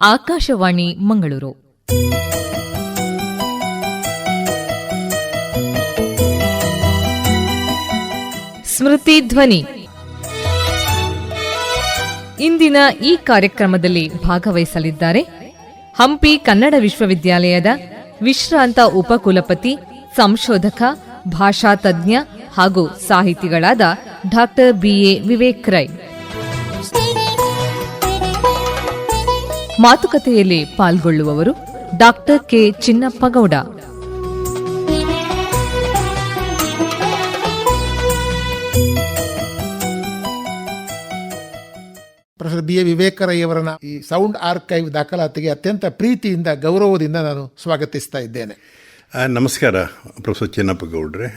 ಆಕಾಶವಾಣಿ ಮಂಗಳೂರು. ಸ್ಮೃತಿ ಧ್ವನಿ. ಇಂದಿನ ಈ ಕಾರ್ಯಕ್ರಮದಲ್ಲಿ ಭಾಗವಹಿಸಲಿದ್ದಾರೆ ಹಂಪಿ ಕನ್ನಡ ವಿಶ್ವವಿದ್ಯಾಲಯದ ವಿಶ್ರಾಂತ ಉಪಕುಲಪತಿ, ಸಂಶೋಧಕ ಭಾಷಾ ತಜ್ಞ ಹಾಗೂ ಸಾಹಿತಿಗಳಾದ ಡಾಕ್ಟರ್ ಬಿಎ ವಿವೇಕ್ ರೈ. ಮಾತುಕತೆಯಲ್ಲಿ ಪಾಲ್ಗೊಳ್ಳುವವರು doctor K Chinnappagowda. Professor B A ವಿವೇಕರಯ್ಯವರನ್ನ ಈ ಸೌಂಡ್ ಆರ್ಕೈವ್ ದಾಖಲಾತಿಗೆ ಅತ್ಯಂತ ಪ್ರೀತಿಯಿಂದ ಗೌರವದಿಂದ ನಾನು ಸ್ವಾಗತಿಸ್ತಾ ಇದ್ದೇನೆ. ನಮಸ್ಕಾರ ಪ್ರೊಫೆಸರ್ ಚಿನ್ನಪ್ಪ ಗೌಡ್ರೆ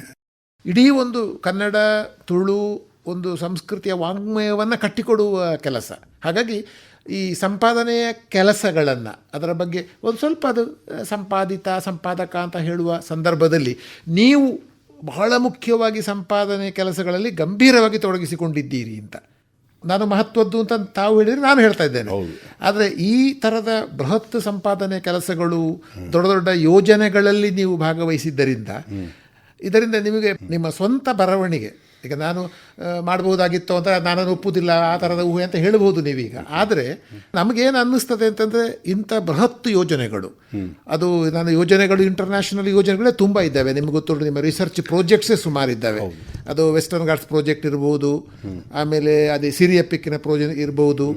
ಇಡೀ ಒಂದು ಕನ್ನಡ ತುಳು ಒಂದು ಸಂಸ್ಕೃತಿಯ ವಾಂಗ್ಮಯವನ್ನು ಕಟ್ಟಿಕೊಡುವ ಕೆಲಸ. ಹಾಗಾಗಿ ಈ ಸಂಪಾದನೆಯ ಕೆಲಸಗಳನ್ನು ಅದರ ಬಗ್ಗೆ ಒಂದು ಸ್ವಲ್ಪ ಅದು ಸಂಪಾದಿತ ಸಂಪಾದಕ ಅಂತ ಹೇಳುವ ಸಂದರ್ಭದಲ್ಲಿ ನೀವು ಬಹಳ ಮುಖ್ಯವಾಗಿ ಸಂಪಾದನೆ ಕೆಲಸಗಳಲ್ಲಿ ಗಂಭೀರವಾಗಿ ತೊಡಗಿಸಿಕೊಂಡಿದ್ದೀರಿ ಅಂತ. ನಾನು ಮಹತ್ವದ್ದು ಅಂತ ತಾವು ಹೇಳಿದರೆ ನಾನು ಹೇಳ್ತಾ ಇದ್ದೇನೆ. ಆದರೆ ಈ ಥರದ ಬೃಹತ್ ಸಂಪಾದನೆ ಕೆಲಸಗಳು ದೊಡ್ಡ ದೊಡ್ಡ ಯೋಜನೆಗಳಲ್ಲಿ ನೀವು ಭಾಗವಹಿಸಿದ್ದರಿಂದ ಇದರಿಂದ ನಿಮಗೆ ನಿಮ್ಮ ಸ್ವಂತ ಬರವಣಿಗೆ ಈಗ ನಾನು ಮಾಡ್ಬೋದಾಗಿತ್ತು ಅಂತ ನಾನು ಒಪ್ಪುವುದಿಲ್ಲ ಆ ಥರದ ಊಹೆ ಅಂತ ಹೇಳ್ಬೋದು ನೀವೀಗ. ಆದರೆ ನಮಗೇನು ಅನ್ನಿಸ್ತದೆ ಅಂತಂದರೆ ಇಂಥ ಬೃಹತ್ ಯೋಜನೆಗಳು. ಅದು ನಾನು ಯೋಜನೆಗಳು ಇಂಟರ್ನ್ಯಾಷನಲ್ ಯೋಜನೆಗಳೇ ತುಂಬ ಇದ್ದಾವೆ. ನಿಮ್ಗೆ ಗೊತ್ತು ನಿಮ್ಮ ರಿಸರ್ಚ್ ಪ್ರಾಜೆಕ್ಟ್ಸೇ ಸುಮಾರಿದ್ದಾವೆ ಅದು ವೆಸ್ಟರ್ನ್ ಘಾಟ್ಸ್ ಪ್ರಾಜೆಕ್ಟ್ ಇರ್ಬೋದು ಆಮೇಲೆ ಅದೇ ಸಿರಿಯಪ್ಪಿಕ್ಕಿನ ಪ್ರಾಜೆಕ್ಟ್ ಇರ್ಬೋದು.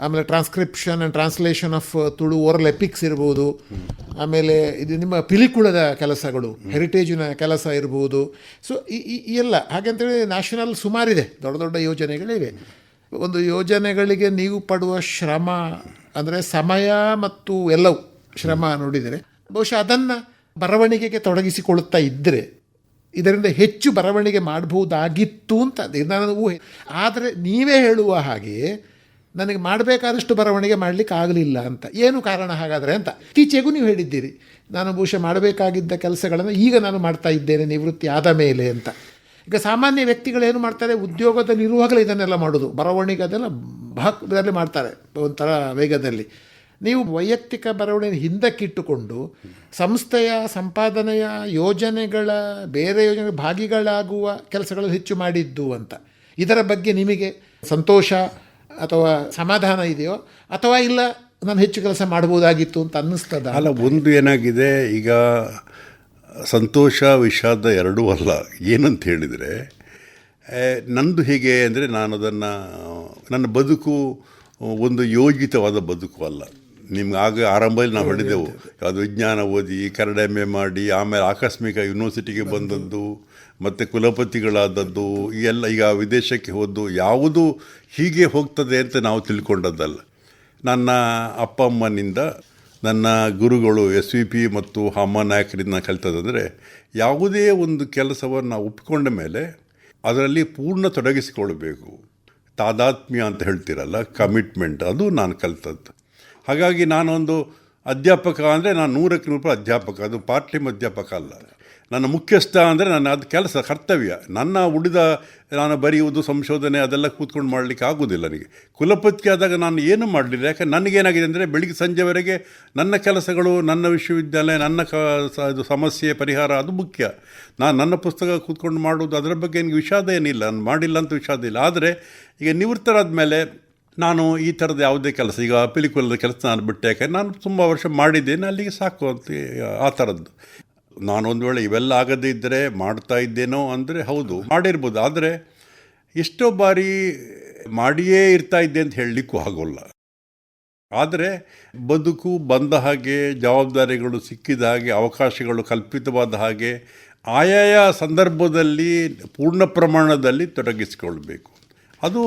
ಆಮೇಲೆ transcription and translation of Tulu oral epics ಇರ್ಬೋದು. ಆಮೇಲೆ ಇದು ನಿಮ್ಮ ಪಿಲಿಕುಳದ ಕೆಲಸಗಳು ಹೆರಿಟೇಜಿನ ಕೆಲಸ ಇರ್ಬೋದು. ಸೊ ಈ ಎಲ್ಲ ಹಾಗಂತೇಳಿ ನ್ಯಾಷನಲ್ ಸುಮಾರಿದೆ, ದೊಡ್ಡ ದೊಡ್ಡ ಯೋಜನೆಗಳಿವೆ. ಒಂದು ಯೋಜನೆಗಳಿಗೆ ನೀವು ಪಡುವ ಶ್ರಮ ಅಂದರೆ ಸಮಯ ಮತ್ತು ಎಲ್ಲವೂ, ಶ್ರಮ ನೋಡಿದರೆ. ಬಹುಶಃ ಅದನ್ನು ಬರವಣಿಗೆಗೆ ತೊಡಗಿಸಿಕೊಳ್ಳುತ್ತಾ ಇದ್ದರೆ ಇದರಿಂದ ಹೆಚ್ಚು ಬರವಣಿಗೆ ಮಾಡಬಹುದಾಗಿತ್ತು ಅಂತ ನಾನು ಆದರೆ ನೀವೇ ಹೇಳುವ ಹಾಗೆ ನನಗೆ ಮಾಡಬೇಕಾದಷ್ಟು ಬರವಣಿಗೆ ಮಾಡಲಿಕ್ಕೆ ಆಗಲಿಲ್ಲ ಅಂತ. ಏನು ಕಾರಣ ಹಾಗಾದರೆ ಅಂತ? ಇತ್ತೀಚೆಗೂ ನೀವು ಹೇಳಿದ್ದೀರಿ, ನಾನು ಬಹುಶಃ ಮಾಡಬೇಕಾಗಿದ್ದ ಕೆಲಸಗಳನ್ನು ಈಗ ನಾನು ಮಾಡ್ತಾ ಇದ್ದೇನೆ ನಿವೃತ್ತಿ ಆದ ಮೇಲೆ ಅಂತ. ಈಗ ಸಾಮಾನ್ಯ ವ್ಯಕ್ತಿಗಳು ಏನು ಮಾಡ್ತಾರೆ ಉದ್ಯೋಗದಲ್ಲಿರುವಾಗಲೇ ಇದನ್ನೆಲ್ಲ ಮಾಡೋದು. ಬರವಣಿಗೆ ಅದೆಲ್ಲ ಬಹಳದಲ್ಲಿ ಮಾಡ್ತಾರೆ, ಒಂಥರ ವೇಗದಲ್ಲಿ. ನೀವು ವೈಯಕ್ತಿಕ ಬರವಣಿಗೆ ಹಿಂದಕ್ಕಿಟ್ಟುಕೊಂಡು ಸಂಸ್ಥೆಯ ಸಂಪಾದನೆಯ ಯೋಜನೆಗಳ, ಬೇರೆ ಯೋಜನೆ ಭಾಗಿಗಳಾಗುವ ಕೆಲಸಗಳನ್ನು ಹೆಚ್ಚು ಮಾಡಿದ್ದು ಅಂತ. ಇದರ ಬಗ್ಗೆ ನಿಮಗೆ ಸಂತೋಷ ಅಥವಾ ಸಮಾಧಾನ ಇದೆಯೋ ಅಥವಾ ಇಲ್ಲ ನಾನು ಹೆಚ್ಚು ಕೆಲಸ ಮಾಡ್ಬೋದಾಗಿತ್ತು ಅಂತ ಅನ್ನಿಸ್ತದ? ಅಲ್ಲ ಒಂದು ಏನಾಗಿದೆ ಈಗ ಸಂತೋಷ ವಿಷಾದ ಎರಡೂ ಅಲ್ಲ. ಏನಂತ ಹೇಳಿದರೆ ನಂದು ಹೇಗೆ ಅಂದರೆ ನಾನು ಅದನ್ನು ನನ್ನ ಬದುಕು ಒಂದು ಯೋಜಿತವಾದ ಬದುಕು ಅಲ್ಲ. ನಿಮ್ಗೆ ಆಗ ಆರಂಭದಲ್ಲಿ ನಾವು ಹೇಳಿದೆವು ಅದು ವಿಜ್ಞಾನ ಓದಿ ಕನ್ನಡ ಎಂ ಎ ಮಾಡಿ ಆಮೇಲೆ ಆಕಸ್ಮಿಕ ಯೂನಿವರ್ಸಿಟಿಗೆ ಬಂದದ್ದು ಮತ್ತು ಕುಲಪತಿಗಳಾದದ್ದು ಎಲ್ಲ ಈಗ ವಿದೇಶಕ್ಕೆ ಹೋದ್ದು ಯಾವುದು ಹೀಗೆ ಹೋಗ್ತದೆ ಅಂತ ನಾವು ತಿಳ್ಕೊಂಡದ್ದಲ್ಲ. ನನ್ನ ಅಪ್ಪ ಅಮ್ಮನಿಂದ ನನ್ನ ಗುರುಗಳು ಎಸ್ ವಿ ಪಿ ಮತ್ತು ಅಮ್ಮ ನಾಯಕರಿಂದ ಕಲಿತದಂದರೆ ಯಾವುದೇ ಒಂದು ಕೆಲಸವನ್ನು ಒಪ್ಪಿಕೊಂಡ ಮೇಲೆ ಅದರಲ್ಲಿ ಪೂರ್ಣ ತೊಡಗಿಸಿಕೊಳ್ಬೇಕು ತಾದಾತ್ಮ್ಯ ಅಂತ ಹೇಳ್ತಿರಲ್ಲ ಕಮಿಟ್ಮೆಂಟ್ ಅದು ನಾನು ಕಲಿತದ್ದು. ಹಾಗಾಗಿ ನಾನೊಂದು ಅಧ್ಯಾಪಕ ಅಂದರೆ ನಾನು ನೂರಕ್ಕೆ ನೂರು ರೂಪಾಯಿ ಅಧ್ಯಾಪಕ, ಅದು ಪಾರ್ಟ್ ಟೈಮ್ ಅಧ್ಯಾಪಕ ಅಲ್ಲ. ನನ್ನ ಮುಖ್ಯಸ್ಥ ಅಂದರೆ ನನ್ನ ಅದು ಕೆಲಸ, ಕರ್ತವ್ಯ. ನನ್ನ ಉಳಿದ, ನಾನು ಬರೆಯುವುದು, ಸಂಶೋಧನೆ ಅದೆಲ್ಲ ಕೂತ್ಕೊಂಡು ಮಾಡಲಿಕ್ಕೆ ಆಗೋದಿಲ್ಲ ನನಗೆ. ಕುಲಪತಿ ಆದಾಗ ನಾನು ಏನು ಮಾಡಲಿಲ್ಲ. ಯಾಕೆ? ನನಗೇನಾಗಿದೆ ಅಂದರೆ ಬೆಳಿಗ್ಗೆ ಸಂಜೆವರೆಗೆ ನನ್ನ ಕೆಲಸಗಳು, ನನ್ನ ವಿಶ್ವವಿದ್ಯಾಲಯ, ನನ್ನ ಕ ಇದು ಸಮಸ್ಯೆ, ಪರಿಹಾರ ಅದು ಮುಖ್ಯ. ನಾನು ನನ್ನ ಪುಸ್ತಕ ಕೂತ್ಕೊಂಡು ಮಾಡೋದು ಅದರ ಬಗ್ಗೆ ನನಗೆ ವಿಷಾದ ಏನಿಲ್ಲ. ನಾನು ಮಾಡಿಲ್ಲ ಅಂತ ವಿಷಾದ ಇಲ್ಲ. ಆದರೆ ಈಗ ನಿವೃತ್ತರಾದ ಮೇಲೆ ನಾನು ಈ ಥರದ ಯಾವುದೇ ಕೆಲಸ, ಈಗ ಪಿಲಿಕುಲದ ಕೆಲಸ ನಾನು ಬಿಟ್ಟೆ. ಯಾಕೆ? ನಾನು ತುಂಬ ವರ್ಷ ಮಾಡಿದ್ದೇನೆ. ಅಲ್ಲಿಗೆ ಸಾಕು ಅಂತ, ಆ ಥರದ್ದು. ನಾನು ಒಂದು ವೇಳೆ ಇವೆಲ್ಲ ಆಗದೇ ಇದ್ದರೆ ಮಾಡ್ತಾ ಇದ್ದೇನೋ ಅಂದರೆ ಹೌದು, ಮಾಡಿರ್ಬೋದು. ಆದರೆ ಎಷ್ಟೋ ಬಾರಿ ಮಾಡಿಯೇ ಇರ್ತಾ ಇದ್ದೆ ಅಂತ ಹೇಳಲಿಕ್ಕೂ ಆಗೋಲ್ಲ. ಆದರೆ ಬದುಕು ಬಂದ ಹಾಗೆ, ಜವಾಬ್ದಾರಿಗಳು ಸಿಕ್ಕಿದ ಹಾಗೆ, ಅವಕಾಶಗಳು ಕಲ್ಪಿತವಾದ ಹಾಗೆ ಆಯಾಯ ಸಂದರ್ಭದಲ್ಲಿ ಪೂರ್ಣ ಪ್ರಮಾಣದಲ್ಲಿ ತೊಡಗಿಸಿಕೊಳ್ಬೇಕು. ಅದು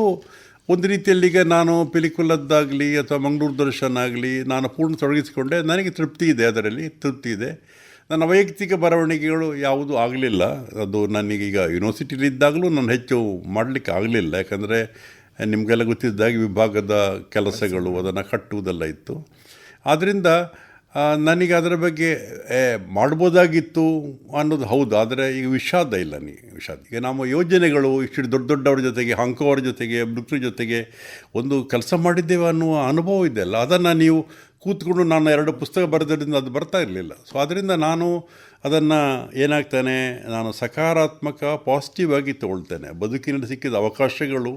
ಒಂದು ರೀತಿಯಲ್ಲಿ ಈಗ ನಾನು ಪಿಲಿಕುಲದ್ದಾಗಲಿ ಅಥವಾ ಮಂಗಳೂರು ದರ್ಶನ ಆಗಲಿ ನಾನು ಪೂರ್ಣ ತೊಡಗಿಸಿಕೊಂಡೆ. ನನಗೆ ತೃಪ್ತಿ ಇದೆ ಅದರಲ್ಲಿ, ತೃಪ್ತಿ ಇದೆ. ನನ್ನ ವೈಯಕ್ತಿಕ ಬರವಣಿಗೆಗಳು ಯಾವುದೂ ಆಗಲಿಲ್ಲ. ಅದು ನನಗೀಗ ಯೂನಿವರ್ಸಿಟಿಲಿದ್ದಾಗಲೂ ನಾನು ಹೆಚ್ಚು ಮಾಡಲಿಕ್ಕೆ ಆಗಲಿಲ್ಲ. ಯಾಕಂದರೆ ನಿಮಗೆಲ್ಲ ಗೊತ್ತಿದ್ದಾಗ ವಿಭಾಗದ ಕೆಲಸಗಳು, ಅದನ್ನು ಕಟ್ಟುವುದೆಲ್ಲ ಇತ್ತು. ಆದ್ದರಿಂದ ನನಗೆ ಅದರ ಬಗ್ಗೆ ಮಾಡ್ಬೋದಾಗಿತ್ತು ಅನ್ನೋದು ಹೌದು. ಆದರೆ ಈಗ ವಿಷಾದ ಇಲ್ಲ ನೀ, ವಿಷಾದ. ಈಗ ನಮ್ಮ ಯೋಜನೆಗಳು ಇಷ್ಟು ದೊಡ್ಡ ದೊಡ್ಡವ್ರ ಜೊತೆಗೆ, ಹಂಕೋವ್ರ ಜೊತೆಗೆ ಮೃತರ ಜೊತೆಗೆ ಒಂದು ಕೆಲಸ ಮಾಡಿದ್ದೇವೆ ಅನ್ನುವ ಅನುಭವ ಇದೆಯಲ್ಲ ಅದನ್ನು ನೀವು ಕೂತ್ಕೊಂಡು ನಾನು ಎರಡು ಪುಸ್ತಕ ಬರೆದ್ರಿಂದ ಅದು ಬರ್ತಾ ಇರಲಿಲ್ಲ. ಸೊ ಅದರಿಂದ ನಾನು ಅದನ್ನು ಏನಾಗ್ತಾನೆ, ನಾನು ಸಕಾರಾತ್ಮಕ ಪಾಸಿಟಿವ್ ಆಗಿ ತಗೊಳ್ತೇನೆ. ಬದುಕಿನಲ್ಲಿ ಸಿಕ್ಕಿದ ಅವಕಾಶಗಳು,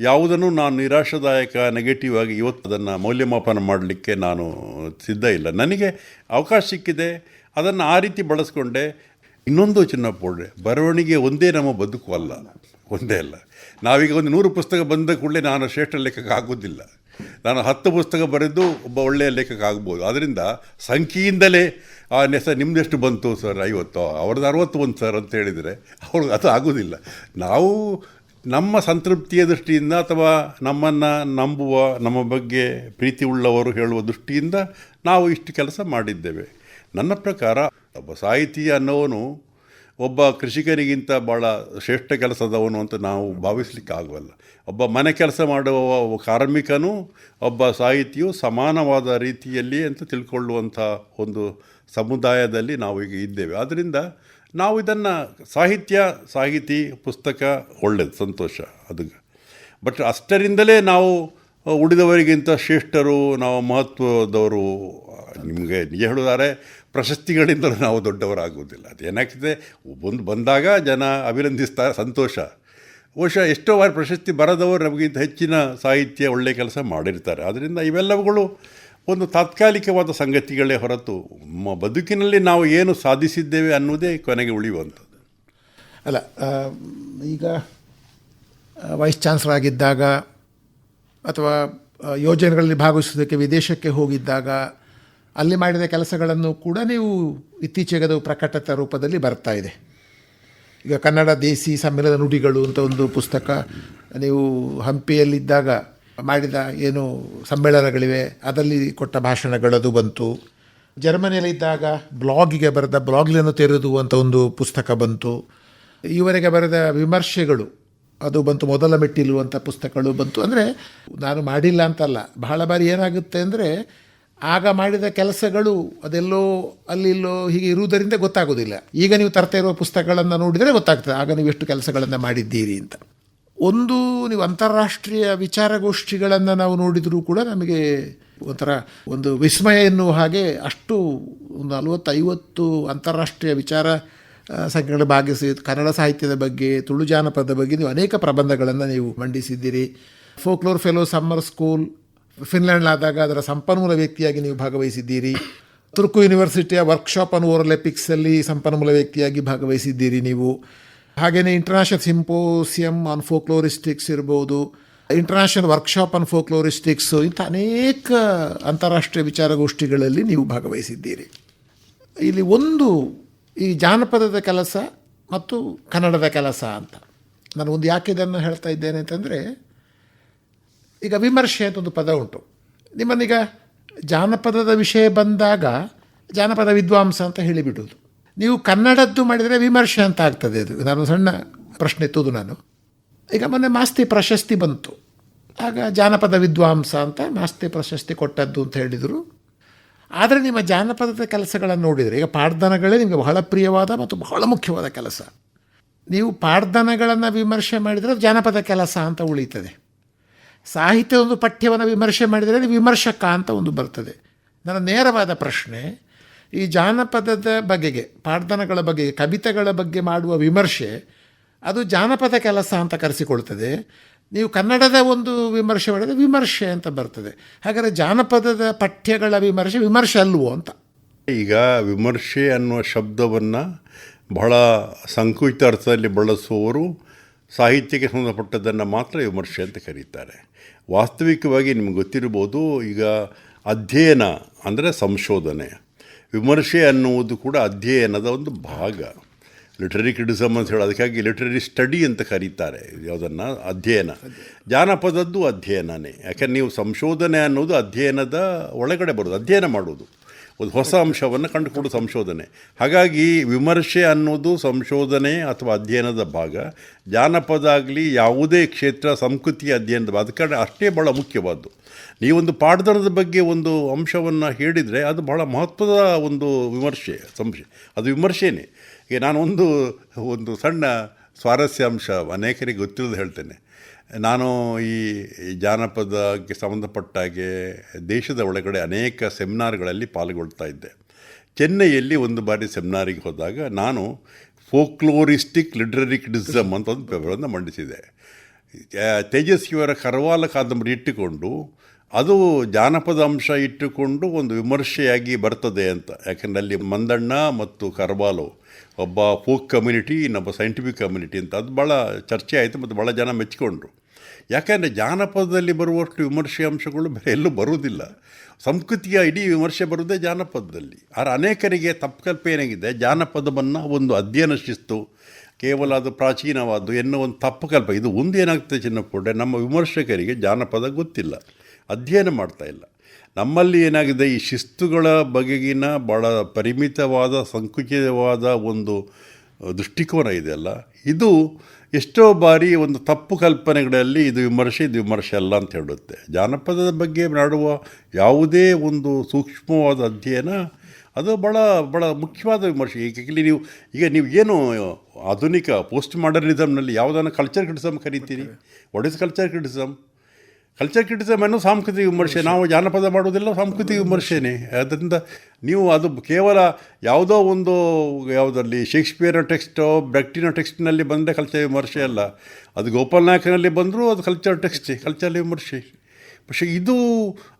ಯಾವುದನ್ನು ನಾನು ನಿರಾಶಾದಾಯಕ ನೆಗೆಟಿವ್ ಆಗಿ ಇವತ್ತು ಅದನ್ನು ಮೌಲ್ಯಮಾಪನ ಮಾಡಲಿಕ್ಕೆ ನಾನು ಸಿದ್ಧ ಇಲ್ಲ. ನನಗೆ ಅವಕಾಶ ಸಿಕ್ಕಿದೆ, ಅದನ್ನು ಆ ರೀತಿ ಬಳಸ್ಕೊಂಡೆ. ಇನ್ನೊಂದು ಚಿನ್ನ ಪೋಡ್ರೆ, ಬರವಣಿಗೆ ಒಂದೇ ನಮ್ಮ ಬದುಕು ಅಲ್ಲ. ಒಂದೇ ಅಲ್ಲ. ನಾವೀಗ ಒಂದು ನೂರು ಪುಸ್ತಕ ಬಂದ ಕೂಡಲೇ ನಾನು ಶ್ರೇಷ್ಠ ಲೆಕ್ಕಕ್ಕೆ ಆಗೋದಿಲ್ಲ. ನಾನು ಹತ್ತು ಪುಸ್ತಕ ಬರೆದು ಒಬ್ಬ ಒಳ್ಳೆಯ ಲೇಖಕ ಆಗ್ಬೋದು. ಅದರಿಂದ ಸಂಖ್ಯೆಯಿಂದಲೇ ಆ ನೆಸ ನಿಮ್ಮದೆಷ್ಟು ಬಂತು ಸರ್? ಐವತ್ತು? ಅವ್ರದ್ದು ಅರವತ್ತು ಒಂದು ಸರ್ ಅಂತ ಹೇಳಿದರೆ ಅವ್ರಿಗೆ ಅದು ಆಗೋದಿಲ್ಲ. ನಾವು ನಮ್ಮ ಸಂತೃಪ್ತಿಯ ದೃಷ್ಟಿಯಿಂದ ಅಥವಾ ನಮ್ಮನ್ನು ನಂಬುವ, ನಮ್ಮ ಬಗ್ಗೆ ಪ್ರೀತಿ ಉಳ್ಳವರು ಹೇಳುವ ದೃಷ್ಟಿಯಿಂದ ನಾವು ಇಷ್ಟು ಕೆಲಸ ಮಾಡಿದ್ದೇವೆ. ನನ್ನ ಪ್ರಕಾರ ಒಬ್ಬ ಸಾಹಿತಿ ಅನ್ನೋವನು ಒಬ್ಬ ಕೃಷಿಕರಿಗಿಂತ ಭಾಳ ಶ್ರೇಷ್ಠ ಕೆಲಸದವನು ಅಂತ ನಾವು ಭಾವಿಸ್ಲಿಕ್ಕೆ ಆಗೋಲ್ಲ ಒಬ್ಬ ಮನೆ ಕೆಲಸ ಮಾಡುವ ಕಾರ್ಮಿಕನೂ ಒಬ್ಬ ಸಾಹಿತಿಯು ಸಮಾನವಾದ ರೀತಿಯಲ್ಲಿ ಅಂತ ತಿಳ್ಕೊಳ್ಳುವಂಥ ಒಂದು ಸಮುದಾಯದಲ್ಲಿ ನಾವು ಈಗ ಇದ್ದೇವೆ. ಆದ್ದರಿಂದ ನಾವು ಇದನ್ನು ಸಾಹಿತ್ಯ, ಸಾಹಿತಿ, ಪುಸ್ತಕ ಒಳ್ಳೆಯದು ಸಂತೋಷ ಅದು. ಬಟ್ ಅಷ್ಟರಿಂದಲೇ ನಾವು ಉಳಿದವರಿಗಿಂತ ಶ್ರೇಷ್ಠರು, ನಾವು ಮಹತ್ವದವರು, ನಿಮಗೆ ನಿಜ ಹೇಳೋದಾರೆ ಪ್ರಶಸ್ತಿಗಳಿಂದ ನಾವು ದೊಡ್ಡವರಾಗುವುದಿಲ್ಲ. ಅದೇನಾಗ್ತದೆ ಒಂದು ಬಂದಾಗ ಜನ ಅಭಿನಂದಿಸ್ತಾ ಸಂತೋಷ. ಬಹುಶಃ ಎಷ್ಟೋ ಬಾರಿ ಪ್ರಶಸ್ತಿ ಬರದವರು ನಮಗಿಂತ ಹೆಚ್ಚಿನ ಸಾಹಿತ್ಯ ಒಳ್ಳೆಯ ಕೆಲಸ ಮಾಡಿರ್ತಾರೆ. ಆದ್ದರಿಂದ ಇವೆಲ್ಲವುಗಳು ಒಂದು ತಾತ್ಕಾಲಿಕವಾದ ಸಂಗತಿಗಳೇ ಹೊರತು ನಮ್ಮ ಬದುಕಿನಲ್ಲಿ ನಾವು ಏನು ಸಾಧಿಸಿದ್ದೇವೆ ಅನ್ನೋದೇ ಕೊನೆಗೆ ಉಳಿಯುವಂಥದ್ದು. ಅಲ್ಲ ಈಗ ವೈಸ್ ಚಾನ್ಸಲರ್ ಆಗಿದ್ದಾಗ ಅಥವಾ ಯೋಜನೆಗಳಲ್ಲಿ ಭಾಗವಹಿಸೋದಕ್ಕೆ ವಿದೇಶಕ್ಕೆ ಹೋಗಿದ್ದಾಗ ಅಲ್ಲಿ ಮಾಡಿದ ಕೆಲಸಗಳನ್ನು ಕೂಡ ನೀವು ಇತ್ತೀಚೆಗೆ ಅದು ಪ್ರಕಟತ ರೂಪದಲ್ಲಿ ಬರ್ತಾ ಇದೆ. ಈಗ ಕನ್ನಡ ದೇಸಿ ಸಮ್ಮೇಳನ ನುಡಿಗಳು ಅಂತ ಒಂದು ಪುಸ್ತಕ ನೀವು ಹಂಪಿಯಲ್ಲಿದ್ದಾಗ ಮಾಡಿದ ಏನು ಸಮ್ಮೇಳನಗಳಿವೆ, ಅದರಲ್ಲಿ ಕೊಟ್ಟ ಭಾಷಣಗಳದು ಬಂತು. ಜರ್ಮನಿಯಲ್ಲಿದ್ದಾಗ ಬ್ಲಾಗಿಗೆ ಬರೆದ ಬ್ಲಾಗ್ಲನ್ನು ತೆರೆದು ಅಂತ ಒಂದು ಪುಸ್ತಕ ಬಂತು. ಈವರೆಗೆ ಬರೆದ ವಿಮರ್ಶೆಗಳು, ಅದು ಬಂತು ಮೊದಲ ಮೆಟ್ಟಿಲು ಅಂತ ಪುಸ್ತಕಗಳು ಬಂತು. ಅಂದರೆ ನಾನು ಮಾಡಿಲ್ಲ ಅಂತಲ್ಲ, ಬಹಳ ಬಾರಿ ಏನಾಗುತ್ತೆ ಅಂದರೆ ಆಗ ಮಾಡಿದ ಕೆಲಸಗಳು ಅದೆಲ್ಲೋ ಅಲ್ಲಿಲ್ಲೋ ಹೀಗೆ ಇರುವುದರಿಂದ ಗೊತ್ತಾಗೋದಿಲ್ಲ ಈಗ ನೀವು ತರ್ತಾ ಇರುವ ಪುಸ್ತಕಗಳನ್ನು ನೋಡಿದರೆ ಗೊತ್ತಾಗ್ತದೆ. ಆಗ ನೀವು ಎಷ್ಟು ಕೆಲಸಗಳನ್ನು ಮಾಡಿದ್ದೀರಿ ಅಂತ. ಒಂದು ನೀವು ಅಂತಾರಾಷ್ಟ್ರೀಯ ವಿಚಾರಗೋಷ್ಠಿಗಳನ್ನು ನಾವು ನೋಡಿದರೂ ಕೂಡ ನಮಗೆ ಒಂಥರ ಒಂದು ವಿಸ್ಮಯ ಎನ್ನುವ ಹಾಗೆ ಅಷ್ಟು ಒಂದು ನಲವತ್ತೈವತ್ತು ಅಂತಾರಾಷ್ಟ್ರೀಯ ವಿಚಾರ ಸಂಖ್ಯೆಗಳು ಭಾಗಿಸಿ ಕನ್ನಡ ಸಾಹಿತ್ಯದ ಬಗ್ಗೆ, ತುಳು ಜಾನಪದ ಬಗ್ಗೆ ನೀವು ಅನೇಕ ಪ್ರಬಂಧಗಳನ್ನು ನೀವು ಮಂಡಿಸಿದ್ದೀರಿ. ಫೋಕ್ಲೋರ್ ಫೆಲೋ ಸಮ್ಮರ್ ಸ್ಕೂಲ್ ಫಿನ್ಲ್ಯಾಂಡ್ಲಾದಾಗ ಅದರ ಸಂಪನ್ಮೂಲ ವ್ಯಕ್ತಿಯಾಗಿ ನೀವು ಭಾಗವಹಿಸಿದ್ದೀರಿ. ತುರ್ಕು ಯೂನಿವರ್ಸಿಟಿಯ ವರ್ಕ್ಶಾಪ್ ಆನ್ ಓರಲೆಪಿಕ್ಸಲ್ಲಿ ಸಂಪನ್ಮೂಲ ವ್ಯಕ್ತಿಯಾಗಿ ಭಾಗವಹಿಸಿದ್ದೀರಿ ನೀವು. ಹಾಗೆಯೇ ಇಂಟರ್ನ್ಯಾಷನಲ್ ಸಿಂಪೋಸಿಯಂ ಆನ್ ಫೋಕ್ಲೋರಿಸ್ಟಿಕ್ಸ್ ಇರ್ಬೋದು, ಇಂಟರ್ನ್ಯಾಷನಲ್ ವರ್ಕ್ಶಾಪ್ ಆನ್ ಫೋಕ್ಲೋರಿಸ್ಟಿಕ್ಸ್ ಇಂಥ ಅನೇಕ ಅಂತಾರಾಷ್ಟ್ರೀಯ ವಿಚಾರಗೋಷ್ಠಿಗಳಲ್ಲಿ ನೀವು ಭಾಗವಹಿಸಿದ್ದೀರಿ. ಇಲ್ಲಿ ಒಂದು ಈ ಜಾನಪದದ ಕೆಲಸ ಮತ್ತು ಕನ್ನಡದ ಕೆಲಸ ಅಂತ. ನಾನು ಒಂದು ಯಾಕೆ ಇದನ್ನು ಹೇಳ್ತಾ ಇದ್ದೇನೆ ಅಂತಂದರೆ ಈಗ ವಿಮರ್ಶೆ ಅಂತ ಒಂದು ಪದ ಉಂಟು. ನಿಮ್ಮನ್ನೀಗ ಜಾನಪದದ ವಿಷಯ ಬಂದಾಗ ಜಾನಪದ ವಿದ್ವಾಂಸ ಅಂತ ಹೇಳಿಬಿಡುವುದು. ನೀವು ಕನ್ನಡದ್ದು ಮಾಡಿದರೆ ವಿಮರ್ಶೆ ಅಂತ ಆಗ್ತದೆ ಅದು. ನಾನು ಸಣ್ಣ ಪ್ರಶ್ನೆ ಎತ್ತುವುದು ನಾನು. ಈಗ ಮೊನ್ನೆ ಮಾಸ್ತಿ ಪ್ರಶಸ್ತಿ ಬಂತು. ಆಗ ಜಾನಪದ ವಿದ್ವಾಂಸ ಅಂತ ಮಾಸ್ತಿ ಪ್ರಶಸ್ತಿ ಕೊಟ್ಟದ್ದು ಅಂತ ಹೇಳಿದರು. ಆದರೆ ನಿಮ್ಮ ಜಾನಪದದ ಕೆಲಸಗಳನ್ನು ನೋಡಿದರೆ, ಈಗ ಪಾಡ್ದನಗಳೇ ನಿಮಗೆ ಬಹಳ ಪ್ರಿಯವಾದ ಮತ್ತು ಬಹಳ ಮುಖ್ಯವಾದ ಕೆಲಸ. ನೀವು ಪಾಡ್ದನಗಳನ್ನು ವಿಮರ್ಶೆ ಮಾಡಿದರೆ ಜಾನಪದ ಕೆಲಸ ಅಂತ ಉಳೀತದೆ. ಸಾಹಿತ್ಯ ಒಂದು ಪಠ್ಯವನ್ನು ವಿಮರ್ಶೆ ಮಾಡಿದರೆ ಅದು ವಿಮರ್ಶಕ ಅಂತ ಒಂದು ಬರ್ತದೆ. ನನ್ನ ನೇರವಾದ ಪ್ರಶ್ನೆ, ಈ ಜಾನಪದದ ಬಗೆಗೆ ಪಾಠನಗಳ ಬಗೆಗೆ, ಕವಿತೆಗಳ ಬಗ್ಗೆ ಮಾಡುವ ವಿಮರ್ಶೆ, ಅದು ಜಾನಪದ ಕೆಲಸ ಅಂತ ಕರೆಸಿಕೊಳ್ತದೆ. ನೀವು ಕನ್ನಡದ ಒಂದು ವಿಮರ್ಶೆ ಮಾಡಿದರೆ ವಿಮರ್ಶೆ ಅಂತ ಬರ್ತದೆ. ಹಾಗಾದರೆ ಜಾನಪದದ ಪಠ್ಯಗಳ ವಿಮರ್ಶೆ ವಿಮರ್ಶೆ ಅಲ್ವೋ ಅಂತ? ಈಗ ವಿಮರ್ಶೆ ಅನ್ನುವ ಶಬ್ದವನ್ನು ಬಹಳ ಸಂಕುಚಿತ ಅರ್ಥದಲ್ಲಿ ಬಳಸುವವರು ಸಾಹಿತ್ಯಕ್ಕೆ ಸಂಬಂಧಪಟ್ಟದ್ದನ್ನು ಮಾತ್ರ ವಿಮರ್ಶೆ ಅಂತ ಕರೀತಾರೆ. ವಾಸ್ತವಿಕವಾಗಿ ನಿಮ್ಗೆ ಗೊತ್ತಿರ್ಬೋದು, ಈಗ ಅಧ್ಯಯನ ಅಂದರೆ ಸಂಶೋಧನೆ. ವಿಮರ್ಶೆ ಅನ್ನುವುದು ಕೂಡ ಅಧ್ಯಯನದ ಒಂದು ಭಾಗ. ಲಿಟ್ರರಿ ಕ್ರಿಟಿಸಮ್ ಅಂತ ಹೇಳಿ ಅದಕ್ಕಾಗಿ ಲಿಟ್ರರಿ ಸ್ಟಡಿ ಅಂತ ಕರೀತಾರೆ, ಯಾವುದನ್ನು? ಅಧ್ಯಯನ. ಜಾನಪದದ್ದು ಅಧ್ಯಯನನೇ. ಯಾಕಂದ್ರೆ ನೀವು ಸಂಶೋಧನೆ ಅನ್ನೋದು ಅಧ್ಯಯನದ ಒಳಗಡೆ ಬರೋದು, ಅಧ್ಯಯನ ಮಾಡೋದು. ಒಂದು ಹೊಸ ಅಂಶವನ್ನು ಕಂಡುಕೊಳ್ಳೋ ಸಂಶೋಧನೆ. ಹಾಗಾಗಿ ವಿಮರ್ಶೆ ಅನ್ನೋದು ಸಂಶೋಧನೆ ಅಥವಾ ಅಧ್ಯಯನದ ಭಾಗ. ಜಾನಪದ ಆಗಲಿ ಯಾವುದೇ ಕ್ಷೇತ್ರ, ಸಂಸ್ಕೃತಿ ಅಧ್ಯಯನದ ಭಾಗ. ಅದಕ್ಕೆ ಅಷ್ಟೇ ಭಾಳ ಮುಖ್ಯವಾದ್ದು. ನೀವೊಂದು ಪಾಡ್ದನದ ಬಗ್ಗೆ ಒಂದು ಅಂಶವನ್ನು ಹೇಳಿದರೆ ಅದು ಬಹಳ ಮಹತ್ವದ ಒಂದು ವಿಮರ್ಶೆ ಸಂಶಯ ಅದು ವಿಮರ್ಶೆನೇ. ಈಗ ನಾನು ಒಂದು ಒಂದು ಸಣ್ಣ ಸ್ವಾರಸ್ಯಾಂಶ, ಅನೇಕರಿಗೆ ಗೊತ್ತಿರೋದು ಹೇಳ್ತೇನೆ. ನಾನು ಈ ಜಾನಪದಕ್ಕೆ ಸಂಬಂಧಪಟ್ಟ ಹಾಗೆ ದೇಶದ ಒಳಗಡೆ ಅನೇಕ ಸೆಮಿನಾರ್ಗಳಲ್ಲಿ ಪಾಲ್ಗೊಳ್ತಾ ಇದ್ದೆ. ಚೆನ್ನೈಯಲ್ಲಿ ಒಂದು ಬಾರಿ ಸೆಮಿನಾರಿಗೆ ಹೋದಾಗ ನಾನು ಫೋಕ್ಲೋರಿಸ್ಟಿಕ್ ಲಿಟ್ರರಿ ಕ್ರಿಟಿಸಮ್ ಅಂತ ಒಂದು ಪೇಪರನ್ನು ಮಂಡಿಸಿದೆ. ತೇಜಸ್ವಿಯವರ ಕರವಾಲ ಕಾದಂಬರಿ ಇಟ್ಟುಕೊಂಡು, ಅದು ಜಾನಪದ ಅಂಶ ಇಟ್ಟುಕೊಂಡು ಒಂದು ವಿಮರ್ಶೆಯಾಗಿ ಬರ್ತದೆ ಅಂತ. ಯಾಕೆಂದರೆ ಅಲ್ಲಿ ಮಂದಣ್ಣ ಮತ್ತು ಕರವಾಲು ಒಬ್ಬ ಫೋಕ್ ಕಮ್ಯುನಿಟಿ ಇನ್ನೊಬ್ಬ ಸೈಂಟಿಫಿಕ್ ಕಮ್ಯುನಿಟಿ ಅಂತ ಅದು ಭಾಳ ಚರ್ಚೆ ಆಯಿತು ಮತ್ತು ಭಾಳ ಜನ ಮೆಚ್ಚಿಕೊಂಡ್ರು. ಯಾಕೆಂದರೆ ಜಾನಪದದಲ್ಲಿ ಬರುವಷ್ಟು ವಿಮರ್ಶೆ ಅಂಶಗಳು ಬೇರೆ ಎಲ್ಲೂ ಬರುವುದಿಲ್ಲ. ಸಂಸ್ಕೃತಿಯ ಇಡೀ ವಿಮರ್ಶೆ ಬರುವುದೇ ಜಾನಪದದಲ್ಲಿ. ಆದರೆ ಅನೇಕರಿಗೆ ತಪ್ಪು ಏನಾಗಿದೆ? ಜಾನಪದವನ್ನು ಒಂದು ಅಧ್ಯಯನ ಶಿಸ್ತು, ಕೇವಲ ಅದು ಪ್ರಾಚೀನವಾದ್ದು ಎನ್ನುವ ಒಂದು ತಪ್ಪು ಕಲ್ಪ ಇದು ಒಂದು ಏನಾಗ್ತದೆ ಚಿನ್ನಪ್ಪುಡ್ಡೆ ನಮ್ಮ ವಿಮರ್ಶಕರಿಗೆ ಜಾನಪದ ಗೊತ್ತಿಲ್ಲ. ಅಧ್ಯಯನ ಮಾಡ್ತಾ ಇಲ್ಲ. ನಮ್ಮಲ್ಲಿ ಏನಾಗಿದೆ, ಈ ಶಿಸ್ತುಗಳ ಬಗೆಗಿನ ಭಾಳ ಪರಿಮಿತವಾದ, ಸಂಕುಚಿತವಾದ ಒಂದು ದೃಷ್ಟಿಕೋನ ಇದೆಯಲ್ಲ ಇದು ಎಷ್ಟೋ ಬಾರಿ ಒಂದು ತಪ್ಪು ಕಲ್ಪನೆಗಳಲ್ಲಿ ಇದು ವಿಮರ್ಶೆ ಇದು ವಿಮರ್ಶೆ ಅಲ್ಲ ಅಂತ ಹೇಳುತ್ತೆ. ಜಾನಪದದ ಬಗ್ಗೆ ಮಾಡುವ ಯಾವುದೇ ಒಂದು ಸೂಕ್ಷ್ಮವಾದ ಅಧ್ಯಯನ, ಅದು ಭಾಳ ಭಾಳ ಮುಖ್ಯವಾದ ವಿಮರ್ಶೆ. ಈಗ ನೀವು ಈಗ ನೀವು ಏನು ಆಧುನಿಕ ಪೋಸ್ಟ್ ಮಾಡರ್ನಿಸಮ್ನಲ್ಲಿ ಯಾವುದನ್ನು culture criticism ಕರಿತೀರಿ? What is culture criticism culture ಕ್ರಿಟಿಸಮನ್ನು ಸಾಂಸ್ಕೃತಿಕ ವಿಮರ್ಶೆ ನಾವು ಜಾನಪದ ಮಾಡುವುದಿಲ್ಲ ಸಾಂಸ್ಕೃತಿಕ ವಿಮರ್ಶೆನೇ. ಅದರಿಂದ ನೀವು ಅದು ಕೇವಲ ಯಾವುದೋ ಒಂದು ಯಾವುದರಲ್ಲಿ ಶೇಕ್ಸ್ಪಿಯರ್ನ ಟೆಕ್ಸ್ಟೋ ಬ್ರೆಕ್ಟಿನ ಟೆಕ್ಸ್ಟ್ನಲ್ಲಿ ಬಂದರೆ ಕಲ್ಚರ್ ವಿಮರ್ಶೆ ಅಲ್ಲ. ಅದು ಗೋಪಾಲ್ ನಾಯಕನಲ್ಲಿ ಬಂದರೂ ಅದು ಕಲ್ಚರ್ ಟೆಕ್ಸ್ಟೇ ಕಲ್ಚರ್ ವಿಮರ್ಶೆ. ಪಕ್ಷೆ ಇದು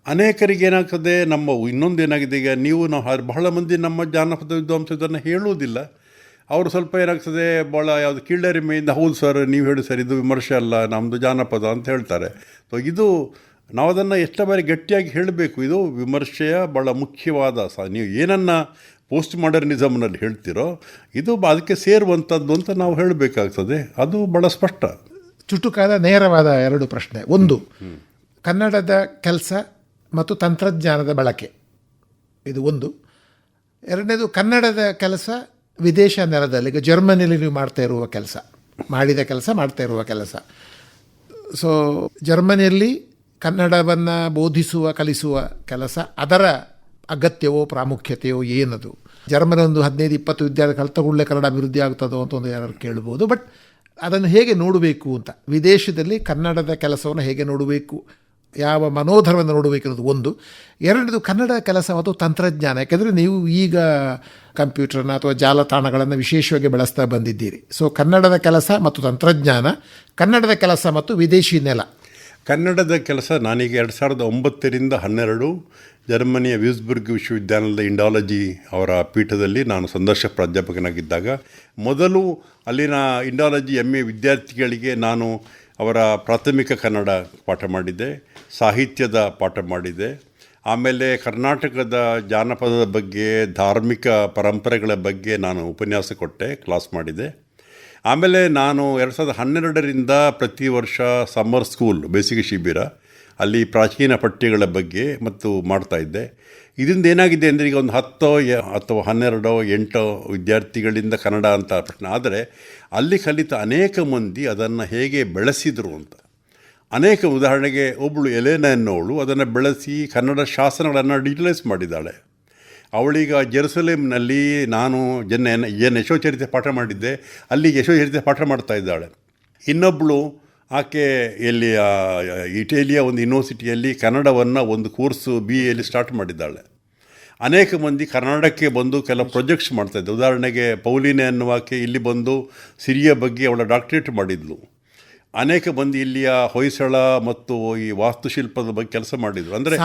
ಅನೇಕರಿಗೆ ಏನಾಗ್ತದೆ ನಮ್ಮ ಇನ್ನೊಂದು ಏನಾಗಿದೆ ಈಗ ನೀವು ನಾವು ಬಹಳ ಮಂದಿ ನಮ್ಮ ಜಾನಪದ ವಿದ್ವಾಂಸ ಇದನ್ನು ಹೇಳುವುದಿಲ್ಲ. ಅವರು ಸ್ವಲ್ಪ ಏನಾಗ್ತದೆ ಭಾಳ ಯಾವುದು ಕೀಳರಿಮೆಯಿಂದ, ಹೌದು ಸರ್, ನೀವು ಹೇಳಿ ಸರ್, ಇದು ವಿಮರ್ಶೆ ಅಲ್ಲ ನಮ್ಮದು ಜಾನಪದ ಅಂತ ಹೇಳ್ತಾರೆ. ಸೊ ಇದು ನಾವು ಅದನ್ನು ಎಷ್ಟೋ ಬಾರಿ ಗಟ್ಟಿಯಾಗಿ ಹೇಳಬೇಕು, ಇದು ವಿಮರ್ಶೆಯ ಭಾಳ ಮುಖ್ಯವಾದ ಸ, ನೀವು ಏನನ್ನು ಪೋಸ್ಟ್ ಮಾಡರ್ನಿಸಮ್ನಲ್ಲಿ ಹೇಳ್ತೀರೋ, ಇದು ಅದಕ್ಕೆ ಸೇರುವಂಥದ್ದು ಅಂತ ನಾವು ಹೇಳಬೇಕಾಗ್ತದೆ. ಅದು ಭಾಳ ಸ್ಪಷ್ಟ. ಚುಟುಕಾದ, ನೇರವಾದ ಎರಡು ಪ್ರಶ್ನೆ. ಒಂದು, ಕನ್ನಡದ ಕೆಲಸ ಮತ್ತು ತಂತ್ರಜ್ಞಾನದ ಬಳಕೆ. ಇದು ಒಂದು. ಎರಡನೇದು, ಕನ್ನಡದ ಕೆಲಸ ವಿದೇಶ ನೆಲದಲ್ಲಿ, ಈಗ ಜರ್ಮನಿಯಲ್ಲಿ ನೀವು ಮಾಡ್ತಾ ಇರುವ ಕೆಲಸ, ಮಾಡಿದ ಕೆಲಸ ಮಾಡ್ತಾ ಇರುವ ಕೆಲಸ. ಸೊ ಜರ್ಮನಿಯಲ್ಲಿ ಕನ್ನಡವನ್ನು ಬೋಧಿಸುವ, ಕಲಿಸುವ ಕೆಲಸ, ಅದರ ಅಗತ್ಯವೋ, ಪ್ರಾಮುಖ್ಯತೆಯೋ ಏನದು? ಜರ್ಮನಿ ಒಂದು ಹದಿನೈದು, ಇಪ್ಪತ್ತು ವಿದ್ಯಾರ್ಥಿ ಕಲಿತಗೊಳ್ಳೇ ಕನ್ನಡ ಅಭಿವೃದ್ಧಿ ಆಗ್ತದೋ ಅಂತ ಒಂದು ಯಾರು ಕೇಳ್ಬೋದು, ಬಟ್ ಅದನ್ನು ಹೇಗೆ ನೋಡಬೇಕು ಅಂತ? ವಿದೇಶದಲ್ಲಿ ಕನ್ನಡದ ಕೆಲಸವನ್ನು ಹೇಗೆ ನೋಡಬೇಕು? ಯಾವ ಮನೋಧರ್ಮವನ್ನು ನೋಡಬೇಕಿರೋದು ಒಂದು. ಎರಡನೇದು ಕನ್ನಡ ಕೆಲಸ ಮತ್ತು ತಂತ್ರಜ್ಞಾನ. ಯಾಕೆಂದರೆ ನೀವು ಈಗ ಕಂಪ್ಯೂಟರ್ನ ಅಥವಾ ಜಾಲತಾಣಗಳನ್ನು ವಿಶೇಷವಾಗಿ ಬಳಸ್ತಾ ಬಂದಿದ್ದೀರಿ. ಸೊ ಕನ್ನಡದ ಕೆಲಸ ಮತ್ತು ತಂತ್ರಜ್ಞಾನ, ಕನ್ನಡದ ಕೆಲಸ ಮತ್ತು ವಿದೇಶಿ ನೆಲ. ಕನ್ನಡದ ಕೆಲಸ ನಾನೀಗ ಎರಡು ಸಾವಿರದ ಒಂಬತ್ತರಿಂದ ಹನ್ನೆರಡು ಜರ್ಮನಿಯ ವ್ಯೂಸ್ಬರ್ಗ್ ವಿಶ್ವವಿದ್ಯಾಲಯದ ಇಂಡಾಲಜಿ ಅವರ ಪೀಠದಲ್ಲಿ ನಾನು ಸಂದರ್ಶ ಪ್ರಾಧ್ಯಾಪಕನಾಗಿದ್ದಾಗ ಮೊದಲು ಅಲ್ಲಿನ ಇಂಡಾಲಜಿ ಎಂ ಎ ವಿದ್ಯಾರ್ಥಿಗಳಿಗೆ ನಾನು ಅವರ ಪ್ರಾಥಮಿಕ ಕನ್ನಡ ಪಾಠ ಮಾಡಿದ್ದೆ ಸಾಹಿತ್ಯದ ಪಾಠ ಮಾಡಿದ್ದೆ ಆಮೇಲೆ ಕರ್ನಾಟಕದ ಜಾನಪದದ ಬಗ್ಗೆ, ಧಾರ್ಮಿಕ ಪರಂಪರೆಗಳ ಬಗ್ಗೆ ನಾನು ಉಪನ್ಯಾಸ ಕೊಟ್ಟೆ, ಕ್ಲಾಸ್ ಮಾಡಿದೆ. ಆಮೇಲೆ ನಾನು ಎರಡು ಸಾವಿರದ ಹನ್ನೆರಡರಿಂದ ಪ್ರತಿ ವರ್ಷ ಸಮ್ಮರ್ ಸ್ಕೂಲ್, ಬೇಸಿಗೆ ಶಿಬಿರ ಅಲ್ಲಿ ಪ್ರಾಚೀನ ಪಠ್ಯಗಳ ಬಗ್ಗೆ ಮತ್ತು ಮಾಡ್ತಾ ಇದ್ದೆ. ಇದರಿಂದ ಏನಾಗಿದೆ ಅಂದರೆ ಈಗ ಒಂದು ಹತ್ತೋ ಅಥವಾ ಹನ್ನೆರಡೋ, ಎಂಟೋ ವಿದ್ಯಾರ್ಥಿಗಳಿಂದ ಕನ್ನಡ ಅಂತ ಪ್ರಶ್ನೆ. ಆದರೆ ಅಲ್ಲಿ ಕಲಿತ ಅನೇಕ ಮಂದಿ ಅದನ್ನು ಹೇಗೆ ಬೆಳೆಸಿದರು ಅಂತ. ಅನೇಕ ಉದಾಹರಣೆಗೆ ಒಬ್ಬಳು ಎಲೆನ ಎನ್ನುವಳು ಅದನ್ನು ಬೆಳೆಸಿ ಕನ್ನಡ ಶಾಸನಗಳನ್ನು ಡಿಜಿಟಲೈಸ್ ಮಾಡಿದ್ದಾಳೆ. ಅವಳೀಗ ಜೆರುಸಲೇಮ್ನಲ್ಲಿ ನಾನು ಜನ ಏನು ಯಶೋಚರಿತೆ ಪಾಠ ಮಾಡಿದ್ದೆ ಅಲ್ಲಿ ಯಶೋಚರಿತೆ ಪಾಠ ಮಾಡ್ತಾ ಇದ್ದಾಳೆ. ಇನ್ನೊಬ್ಬಳು ಆಕೆ ಇಲ್ಲಿ ಇಟಲಿಯ ಒಂದು ಯೂನಿವರ್ಸಿಟಿಯಲ್ಲಿ ಕನ್ನಡವನ್ನು ಒಂದು ಕೋರ್ಸು ಬಿ ಎಲ್ಲಿ ಸ್ಟಾರ್ಟ್ ಮಾಡಿದ್ದಾಳೆ. ಅನೇಕ ಮಂದಿ ಕರ್ನಾಟಕಕ್ಕೆ ಬಂದು ಕೆಲವು ಪ್ರೊಜೆಕ್ಟ್ಸ್ ಮಾಡ್ತಾಯಿದ್ದೆ ಉದಾಹರಣೆಗೆ ಪೌಲಿನೆ ಅನ್ನುವಾಕೆ ಇಲ್ಲಿ ಬಂದು ಸಿರಿಯ ಬಗ್ಗೆ ಅವಳ ಡಾಕ್ಟ್ರೇಟ್ ಮಾಡಿದ್ಲು. ಅನೇಕ ಮಂದಿ ಇಲ್ಲಿಯ ಹೊಯ್ಸಳ ಮತ್ತು ಈ ವಾಸ್ತುಶಿಲ್ಪದ ಬಗ್ಗೆ ಕೆಲಸ ಮಾಡಿದ್ರು. ಅಂದರೆ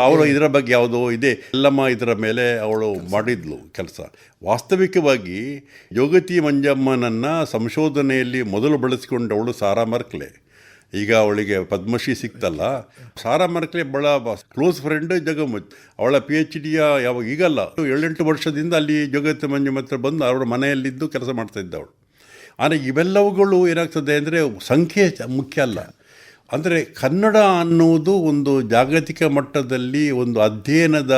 ಅವರು ಇದರ ಬಗ್ಗೆ ಯಾವುದೋ ಇದೆ. ಎಲ್ಲಮ್ಮ ಇದರ ಮೇಲೆ ಅವಳು ಮಾಡಿದ್ಲು ಕೆಲಸ. ವಾಸ್ತವಿಕವಾಗಿ ಯೋಗತಿ ಮಂಜಮ್ಮನನ್ನ ಸಂಶೋಧನೆಯಲ್ಲಿ ಮೊದಲು ಬಳಸಿಕೊಂಡವಳು ಸಾರಾ ಮರ್ಕ್ಲೆ. ಈಗ ಅವಳಿಗೆ ಪದ್ಮಶ್ರೀ ಸಿಕ್ತಲ್ಲ. ಸಾರಾ ಮರ್ಕ್ಲೆ ಬಹಳ ಕ್ಲೋಸ್ ಫ್ರೆಂಡ್ ಜಗಮತ್ ಅವಳ ಪಿ ಎಚ್ ಡಿಯ ಯಾವಾಗ ಈಗಲ್ಲ. ಏಳೆಂಟು ವರ್ಷದಿಂದ ಅಲ್ಲಿ ಜಗತಿ ಮಂಜಮ್ಮ ಹತ್ರ ಬಂದು ಅವಳ ಮನೆಯಲ್ಲಿದ್ದು ಕೆಲಸ ಮಾಡ್ತಾ ಇದ್ದವಳು. ಆದರೆ ಇವೆಲ್ಲವುಗಳು ಏನಾಗ್ತದೆ ಅಂದರೆ ಸಂಖ್ಯೆ ಮುಖ್ಯ ಅಲ್ಲ. ಅಂದರೆ ಕನ್ನಡ ಅನ್ನುವುದು ಒಂದು ಜಾಗತಿಕ ಮಟ್ಟದಲ್ಲಿ ಒಂದು ಅಧ್ಯಯನದ